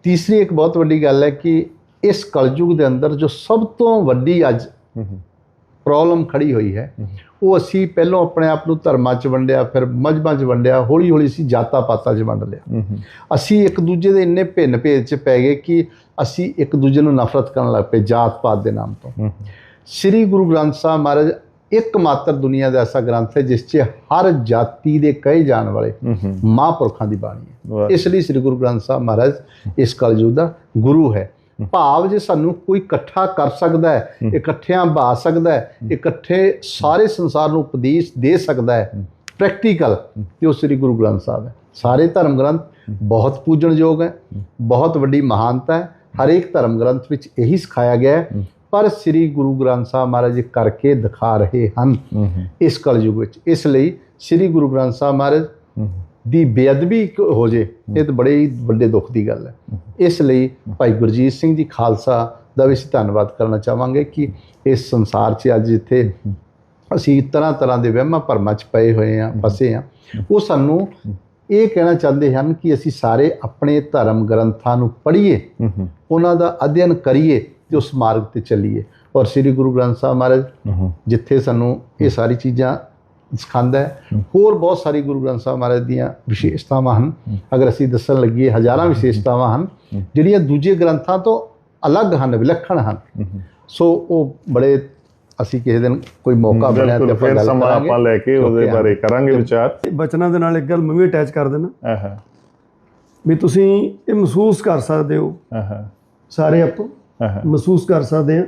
[SPEAKER 2] ਤੀਸਰੀ ਇੱਕ ਬਹੁਤ ਵੱਡੀ ਗੱਲ ਹੈ ਕਿ ਇਸ ਕਲਯੁਗ ਦੇ ਅੰਦਰ ਜੋ ਸਭ ਤੋਂ ਵੱਡੀ ਅੱਜ ਪ੍ਰੋਬਲਮ ਖੜੀ ਹੋਈ ਹੈ। ਉਹ ਅਸੀਂ ਪਹਿਲਾਂ ਆਪਣੇ ਆਪ ਨੂੰ ਧਰਮਾਂ 'ਚ ਵੰਡਿਆ ਫਿਰ ਮਜ਼ਬਾਂ 'ਚ ਵੰਡਿਆ ਹੌਲੀ ਹੌਲੀ ਅਸੀਂ ਜਾਤਾਂ ਪਾਤਾਂ 'ਚ ਵੰਡ ਲਿਆ। ਅਸੀਂ ਇੱਕ ਦੂਜੇ ਦੇ ਇੰਨੇ ਭਿੰਨ ਭੇਦ 'ਚ ਪੈ ਗਏ ਕਿ ਅਸੀਂ ਇੱਕ ਦੂਜੇ ਨੂੰ ਨਫ਼ਰਤ ਕਰਨ ਲੱਗ ਪਏ ਜਾਤ ਪਾਤ ਦੇ ਨਾਮ ਤੋਂ। ਸ੍ਰੀ ਗੁਰੂ ਗ੍ਰੰਥ ਸਾਹਿਬ ਮਹਾਰਾਜ ਇੱਕਮਾਤਰ ਦੁਨੀਆ ਦਾ ਐਸਾ ਗ੍ਰੰਥ ਹੈ ਜਿਸ 'ਚ ਹਰ ਜਾਤੀ ਦੇ ਕਹੇ ਜਾਣ ਵਾਲੇ ਮਹਾਂਪੁਰਖਾਂ ਦੀ ਬਾਣੀ ਹੈ। ਇਸ ਲਈ ਸ੍ਰੀ ਗੁਰੂ ਗ੍ਰੰਥ ਸਾਹਿਬ ਮਹਾਰਾਜ ਇਸ ਕਲਯੁਗ ਦਾ ਗੁਰੂ ਹੈ। ਭਾਵ ਜੇ ਸਾਨੂੰ ਕੋਈ ਇਕੱਠਾ ਕਰ ਸਕਦਾ ਹੈ ਇਕੱਠਿਆਂ ਬਾ ਸਕਦਾ ਹੈ ਇਕੱਠੇ ਸਾਰੇ ਸੰਸਾਰ ਨੂੰ ਉਪਦੇਸ਼ ਦੇ ਸਕਦਾ ਹੈ ਪ੍ਰੈਕਟੀਕਲ ਤੇ ਉਹ ਸ੍ਰੀ ਗੁਰੂ ਗ੍ਰੰਥ ਸਾਹਿਬ ਹੈ। ਸਾਰੇ ਧਰਮ ਗ੍ਰੰਥ ਬਹੁਤ ਪੂਜਣਯੋਗ ਹੈ ਬਹੁਤ ਵੱਡੀ ਮਹਾਨਤਾ ਹੈ ਹਰੇਕ ਧਰਮ ਗ੍ਰੰਥ ਵਿੱਚ ਇਹੀ ਸਿਖਾਇਆ ਗਿਆ ਹੈ। ਪਰ ਸ੍ਰੀ ਗੁਰੂ ਗ੍ਰੰਥ ਸਾਹਿਬ ਮਹਾਰਾਜ ਜੀ ਕਰਕੇ ਦਿਖਾ ਰਹੇ ਹਨ ਇਸ ਕਲਯੁਗ ਵਿੱਚ। ਇਸ ਲਈ ਸ੍ਰੀ ਗੁਰੂ ਗ੍ਰੰਥ ਸਾਹਿਬ ਮਹਾਰਾਜ ਦੀ ਬੇਅਦਬੀ ਹੋ ਜੇ, ਇਹ ਤਾਂ ਬੜੇ ਹੀ ਵੱਡੇ ਦੁੱਖ ਦੀ ਗੱਲ ਹੈ। ਇਸ ਲਈ ਭਾਈ ਗੁਰਜੀਤ ਸਿੰਘ ਜੀ ਖਾਲਸਾ ਦਾ ਵੀ ਅਸੀਂ ਧੰਨਵਾਦ ਕਰਨਾ ਚਾਹਾਂਗੇ ਕਿ ਇਸ ਸੰਸਾਰ 'ਚ ਅੱਜ ਜਿੱਥੇ ਅਸੀਂ ਤਰ੍ਹਾਂ ਤਰ੍ਹਾਂ ਦੇ ਵਹਿਮਾਂ ਭਰਮਾਂ 'ਚ ਪਏ ਹੋਏ ਆ ਫਸੇ ਆ ਉਹ ਸਾਨੂੰ ਇਹ ਕਹਿਣਾ ਚਾਹੁੰਦੇ ਹਨ ਕਿ ਅਸੀਂ ਸਾਰੇ ਆਪਣੇ ਧਰਮ ਗ੍ਰੰਥਾਂ ਨੂੰ ਪੜ੍ਹੀਏ, ਉਹਨਾਂ ਦਾ ਅਧਿਐਨ ਕਰੀਏ ਤੇ ਉਸ ਮਾਰਗ ਤੇ ਚੱਲੀਏ। ਔਰ ਸ੍ਰੀ ਗੁਰੂ ਗ੍ਰੰਥ ਸਾਹਿਬ ਮਹਾਰਾਜ, ਜਿੱਥੇ ਸਾਨੂੰ ਇਹ ਸਾਰੀ ਚੀਜ਼ਾਂ ਸਿਖਾਉਂਦਾ ਹੈ। ਹੋਰ ਬਹੁਤ ਸਾਰੀ ਗੁਰੂ ਗ੍ਰੰਥ ਸਾਹਿਬ ਮਹਾਰਾਜ ਦੀਆਂ ਵਿਸ਼ੇਸ਼ਤਾਵਾਂ ਹਨ। ਅਗਰ ਅਸੀਂ ਦੱਸਣ ਲੱਗੀਏ ਹਜ਼ਾਰਾਂ ਵਿਸ਼ੇਸ਼ਤਾਵਾਂ ਹਨ ਜਿਹੜੀਆਂ ਦੂਜੇ ਗ੍ਰੰਥਾਂ ਤੋਂ ਅਲੱਗ ਹਨ ਵਿਲੱਖਣ ਹਨ। ਸੋ ਉਹ ਬੜੇ ਅਸੀਂ ਕਿਸੇ ਦਿਨ ਕੋਈ ਮੌਕਾ ਬਣਿਆ ਤੇ ਆਪਾਂ
[SPEAKER 1] ਫਿਰ
[SPEAKER 2] ਗੱਲ ਕਰਾਂਗੇ।
[SPEAKER 1] ਆਪਾਂ ਲੈ ਕੇ ਉਹਦੇ ਬਾਰੇ ਕਰਾਂਗੇ ਵਿਚਾਰ।
[SPEAKER 3] ਬਚਨਾਂ ਦੇ ਨਾਲ ਇੱਕ ਗੱਲ ਮੈਂ ਵੀ ਅਟੈਚ ਕਰ ਦੇਣਾ
[SPEAKER 1] ਆਹਾ
[SPEAKER 3] ਵੀ ਤੁਸੀਂ ਇਹ ਮਹਿਸੂਸ ਕਰ ਸਕਦੇ ਹੋ।
[SPEAKER 1] ਆਹਾ
[SPEAKER 3] ਸਾਰੇ ਆਪਾਂ ਮਹਿਸੂਸ ਕਰ ਸਕਦੇ ਆ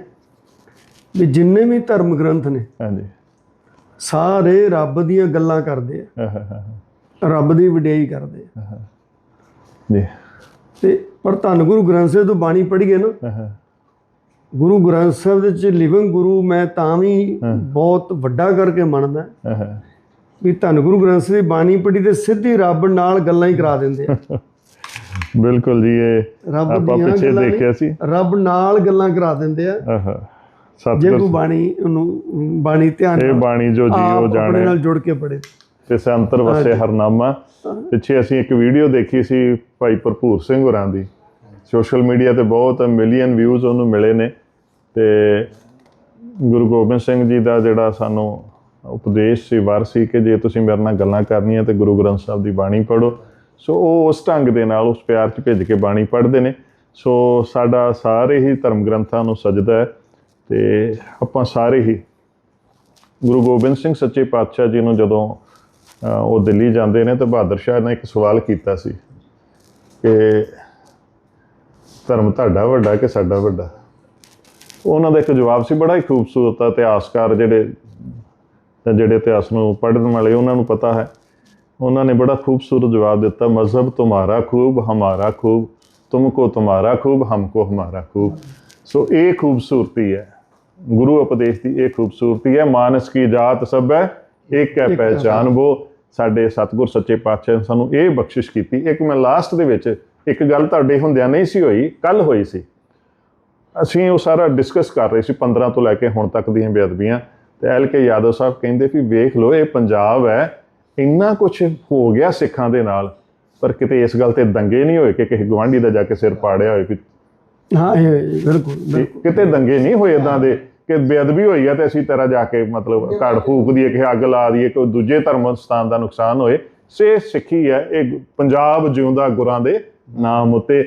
[SPEAKER 3] ਵੀ ਜਿੰਨੇ ਵੀ ਧਰਮ ਗ੍ਰੰਥ ਨੇ
[SPEAKER 1] ਹਾਂਜੀ।
[SPEAKER 3] ਸਾਰੇ ਰੱਬ ਦੀਆਂ ਗੱਲਾਂ ਕਰਦੇ ਆ। ਰੱਬ ਦੀ ਵਡਿਆਈ ਕਰਦੇ ਆ।
[SPEAKER 1] ਜੀ
[SPEAKER 3] ਤੇ ਪਰ ਧੰਨ ਗੁਰੂ ਗ੍ਰੰਥ ਸਾਹਿਬ ਤੋਂ ਬਾਣੀ ਪੜ੍ਹੀਏ ਨਾ। ਗੁਰੂ ਗ੍ਰੰਥ ਸਾਹਿਬ ਦੇ ਵਿੱਚ ਲਿਵਿੰਗ ਗੁਰੂ ਮੈਂ ਤਾਂ ਵੀ ਬਹੁਤ ਵੱਡਾ ਕਰਕੇ ਮੰਨਦਾ। ਵੀ ਧੰਨ ਗੁਰੂ ਗ੍ਰੰਥ ਸਾਹਿਬ ਦੀ ਬਾਣੀ ਪੜ੍ਹੀ ਤੇ ਸਿੱਧੀ ਰੱਬ ਨਾਲ ਗੱਲਾਂ ਹੀ ਕਰਾ ਦਿੰਦੇ ਆ।
[SPEAKER 1] ਬਿਲਕੁਲ ਜੀ ਇਹ
[SPEAKER 3] ਰੱਬ
[SPEAKER 1] ਆਪਾਂ ਪਿੱਛੇ ਦੇਖਿਆ ਸੀ।
[SPEAKER 3] ਰੱਬ ਨਾਲ ਗੱਲਾਂ ਕਰਾ ਦਿੰਦੇ ਆ।
[SPEAKER 1] ਆਹਾ
[SPEAKER 3] ਜੇ
[SPEAKER 1] ਸਤਿਗੁਰ
[SPEAKER 3] ਬਾਣੀ ਉਹਨੂੰ ਬਾਣੀ ਧਿਆਨ
[SPEAKER 1] ਇਹ ਬਾਣੀ ਜੋ ਜੀਓ
[SPEAKER 3] ਆਪਣੇ
[SPEAKER 1] ਜਾਣੇ।
[SPEAKER 3] ਨਾਲ ਜੁੜ ਕੇ ਪੜੇ
[SPEAKER 1] ਤੇ ਸੰਤਰ ਵਸੇ ਹਰਨਾਮਾ। ਪਿੱਛੇ ਅਸੀਂ ਇੱਕ ਵੀਡੀਓ ਦੇਖੀ ਸੀ ਭਾਈ ਭਰਪੂਰ ਸਿੰਘ ਹੋਰਾਂ ਦੀ। ਸੋਸ਼ਲ ਮੀਡੀਆ ਤੇ ਬਹੁਤ ਮਿਲੀਅਨ ਵਿਊਜ਼ ਉਹਨੂੰ ਮਿਲੇ ਨੇ। ਤੇ ਗੁਰੂ ਗੋਬਿੰਦ ਸਿੰਘ ਜੀ ਦਾ ਜਿਹੜਾ ਸਾਨੂੰ ਉਪਦੇਸ਼ ਸੀ ਵਾਰ ਸੀ ਕਿ ਜੇ ਤੁਸੀਂ ਮੇਰੇ ਨਾਲ ਗੱਲਾਂ ਕਰਨੀਆਂ ਤੇ ਗੁਰੂ ਗ੍ਰੰਥ ਸਾਹਿਬ ਦੀ ਬਾਣੀ ਪੜੋ ਸੋ ਉਹ ਉਸ ਢੰਗ ਦੇ ਨਾਲ ਉਸ ਪਿਆਰ 'ਚ ਭਿੱਜ ਕੇ ਬਾਣੀ ਪੜ੍ਹਦੇ ਨੇ। ਸੋ ਸਾਡਾ ਸਾਰੇ ਹੀ ਧਰਮ ਗ੍ਰੰਥਾਂ ਨੂੰ ਸਜਦਾ ਹੈ। ਤੇ ਆਪਾਂ ਸਾਰੇ ਹੀ ਗੁਰੂ ਗੋਬਿੰਦ ਸਿੰਘ ਸੱਚੇ ਪਾਤਸ਼ਾਹ ਜੀ ਨੂੰ ਜਦੋਂ ਉਹ ਦਿੱਲੀ ਜਾਂਦੇ ਨੇ ਤਾਂ ਬਹਾਦਰ ਸ਼ਾਹ ਨੇ ਇੱਕ ਸਵਾਲ ਕੀਤਾ ਸੀ ਕਿ ਧਰਮ ਤੁਹਾਡਾ ਵੱਡਾ ਕਿ ਸਾਡਾ ਵੱਡਾ? ਉਹਨਾਂ ਦਾ ਇੱਕ ਜਵਾਬ ਸੀ ਬੜਾ ਹੀ ਖੂਬਸੂਰਤ ਆ, ਇਤਿਹਾਸਕਾਰ ਜਿਹੜੇ ਜਿਹੜੇ ਇਤਿਹਾਸ ਨੂੰ ਪੜ੍ਹਨ ਵਾਲੇ ਉਹਨਾਂ ਨੂੰ ਪਤਾ ਹੈ। ਉਹਨਾਂ ਨੇ ਬੜਾ ਖੂਬਸੂਰਤ ਜਵਾਬ ਦਿੱਤਾ, ਮਜ਼ਹਬ ਤੁਹਾਡਾ ਖੂਬ, ਹਮਾਰਾ ਖੂਬ, ਤੁਮਕੋ ਤੁਹਾਡਾ ਖੂਬ, ਹਮਕੋ ਹਮਾਰਾ ਖੂਬ। ਸੋ ਇਹ ਖੂਬਸੂਰਤੀ ਹੈ। ਗੁਰੂ ਉਪਦੇਸ਼ ਦੀ ਇਹ ਖੂਬਸੂਰਤੀ ਹੈ ਮਾਨਸ ਕੀ ਜਾਤ ਸਭ ਹੈ ਇੱਕ ਹੈ ਪਹਿਚਾਨ ਉਹ ਸਾਡੇ ਸਤਿਗੁਰ ਸੱਚੇ ਪਾਤਸ਼ਾਹ ਨੇ ਸਾਨੂੰ ਇਹ ਬਖਸ਼ਿਸ਼ ਕੀਤੀ। ਇੱਕ ਮੈਂ ਲਾਸਟ ਦੇ ਵਿੱਚ ਇੱਕ ਗੱਲ ਤੁਹਾਡੇ ਹੁੰਦਿਆਂ ਨਹੀਂ ਸੀ ਹੋਈ ਕੱਲ ਹੋਈ ਸੀ। ਅਸੀਂ ਉਹ ਸਾਰਾ ਡਿਸਕਸ ਕਰ ਰਹੇ ਸੀ 15 ਤੋਂ ਲੈ ਕੇ ਹੁਣ ਤੱਕ ਦੀਆਂ ਬੇਅਦਬੀਆਂ। ਤੇ ਐਲ ਕੇ ਯਾਦਵ ਸਾਹਿਬ ਕਹਿੰਦੇ ਵੀ ਵੇਖ ਲਓ ਇਹ ਪੰਜਾਬ ਹੈ ਇੰਨਾ ਕੁਝ ਹੋ ਗਿਆ ਸਿੱਖਾਂ ਦੇ ਨਾਲ ਪਰ ਕਿਤੇ ਇਸ ਗੱਲ ਤੇ ਦੰਗੇ ਨਹੀਂ ਹੋਏ ਕਿ ਕਿਸੇ ਗਵਾਂਢੀ ਦਾ ਜਾ ਕੇ ਸਿਰ ਪਾੜਿਆ ਹੋਏ ਵੀ
[SPEAKER 3] ਹਾਂ ਇਹ ਬਿਲਕੁਲ।
[SPEAKER 1] ਕਿਤੇ ਦੰਗੇ ਨਹੀਂ ਹੋਏ ਇਦਾਂ ਦੇ। ਕਿ ਬੇਅਦਬੀ ਹੋਈ ਆ ਤੇ ਅਸੀਂ ਤੇਰਾ ਜਾ ਕੇ ਮਤਲਬ ਘੜ ਫੂਕ ਦਈਏ ਕਿ ਅੱਗ ਲਾ ਦਈਏ ਕਿ ਦੂਜੇ ਧਰਮ ਸਥਾਨ ਦਾ ਨੁਕਸਾਨ ਹੋਏ। ਸੇ ਸਿੱਖੀ ਹੈ ਇਹ ਪੰਜਾਬ ਜਿਉਂਦਾ ਗੁਰਾਂ ਦੇ ਨਾਮ ਉਤੇ।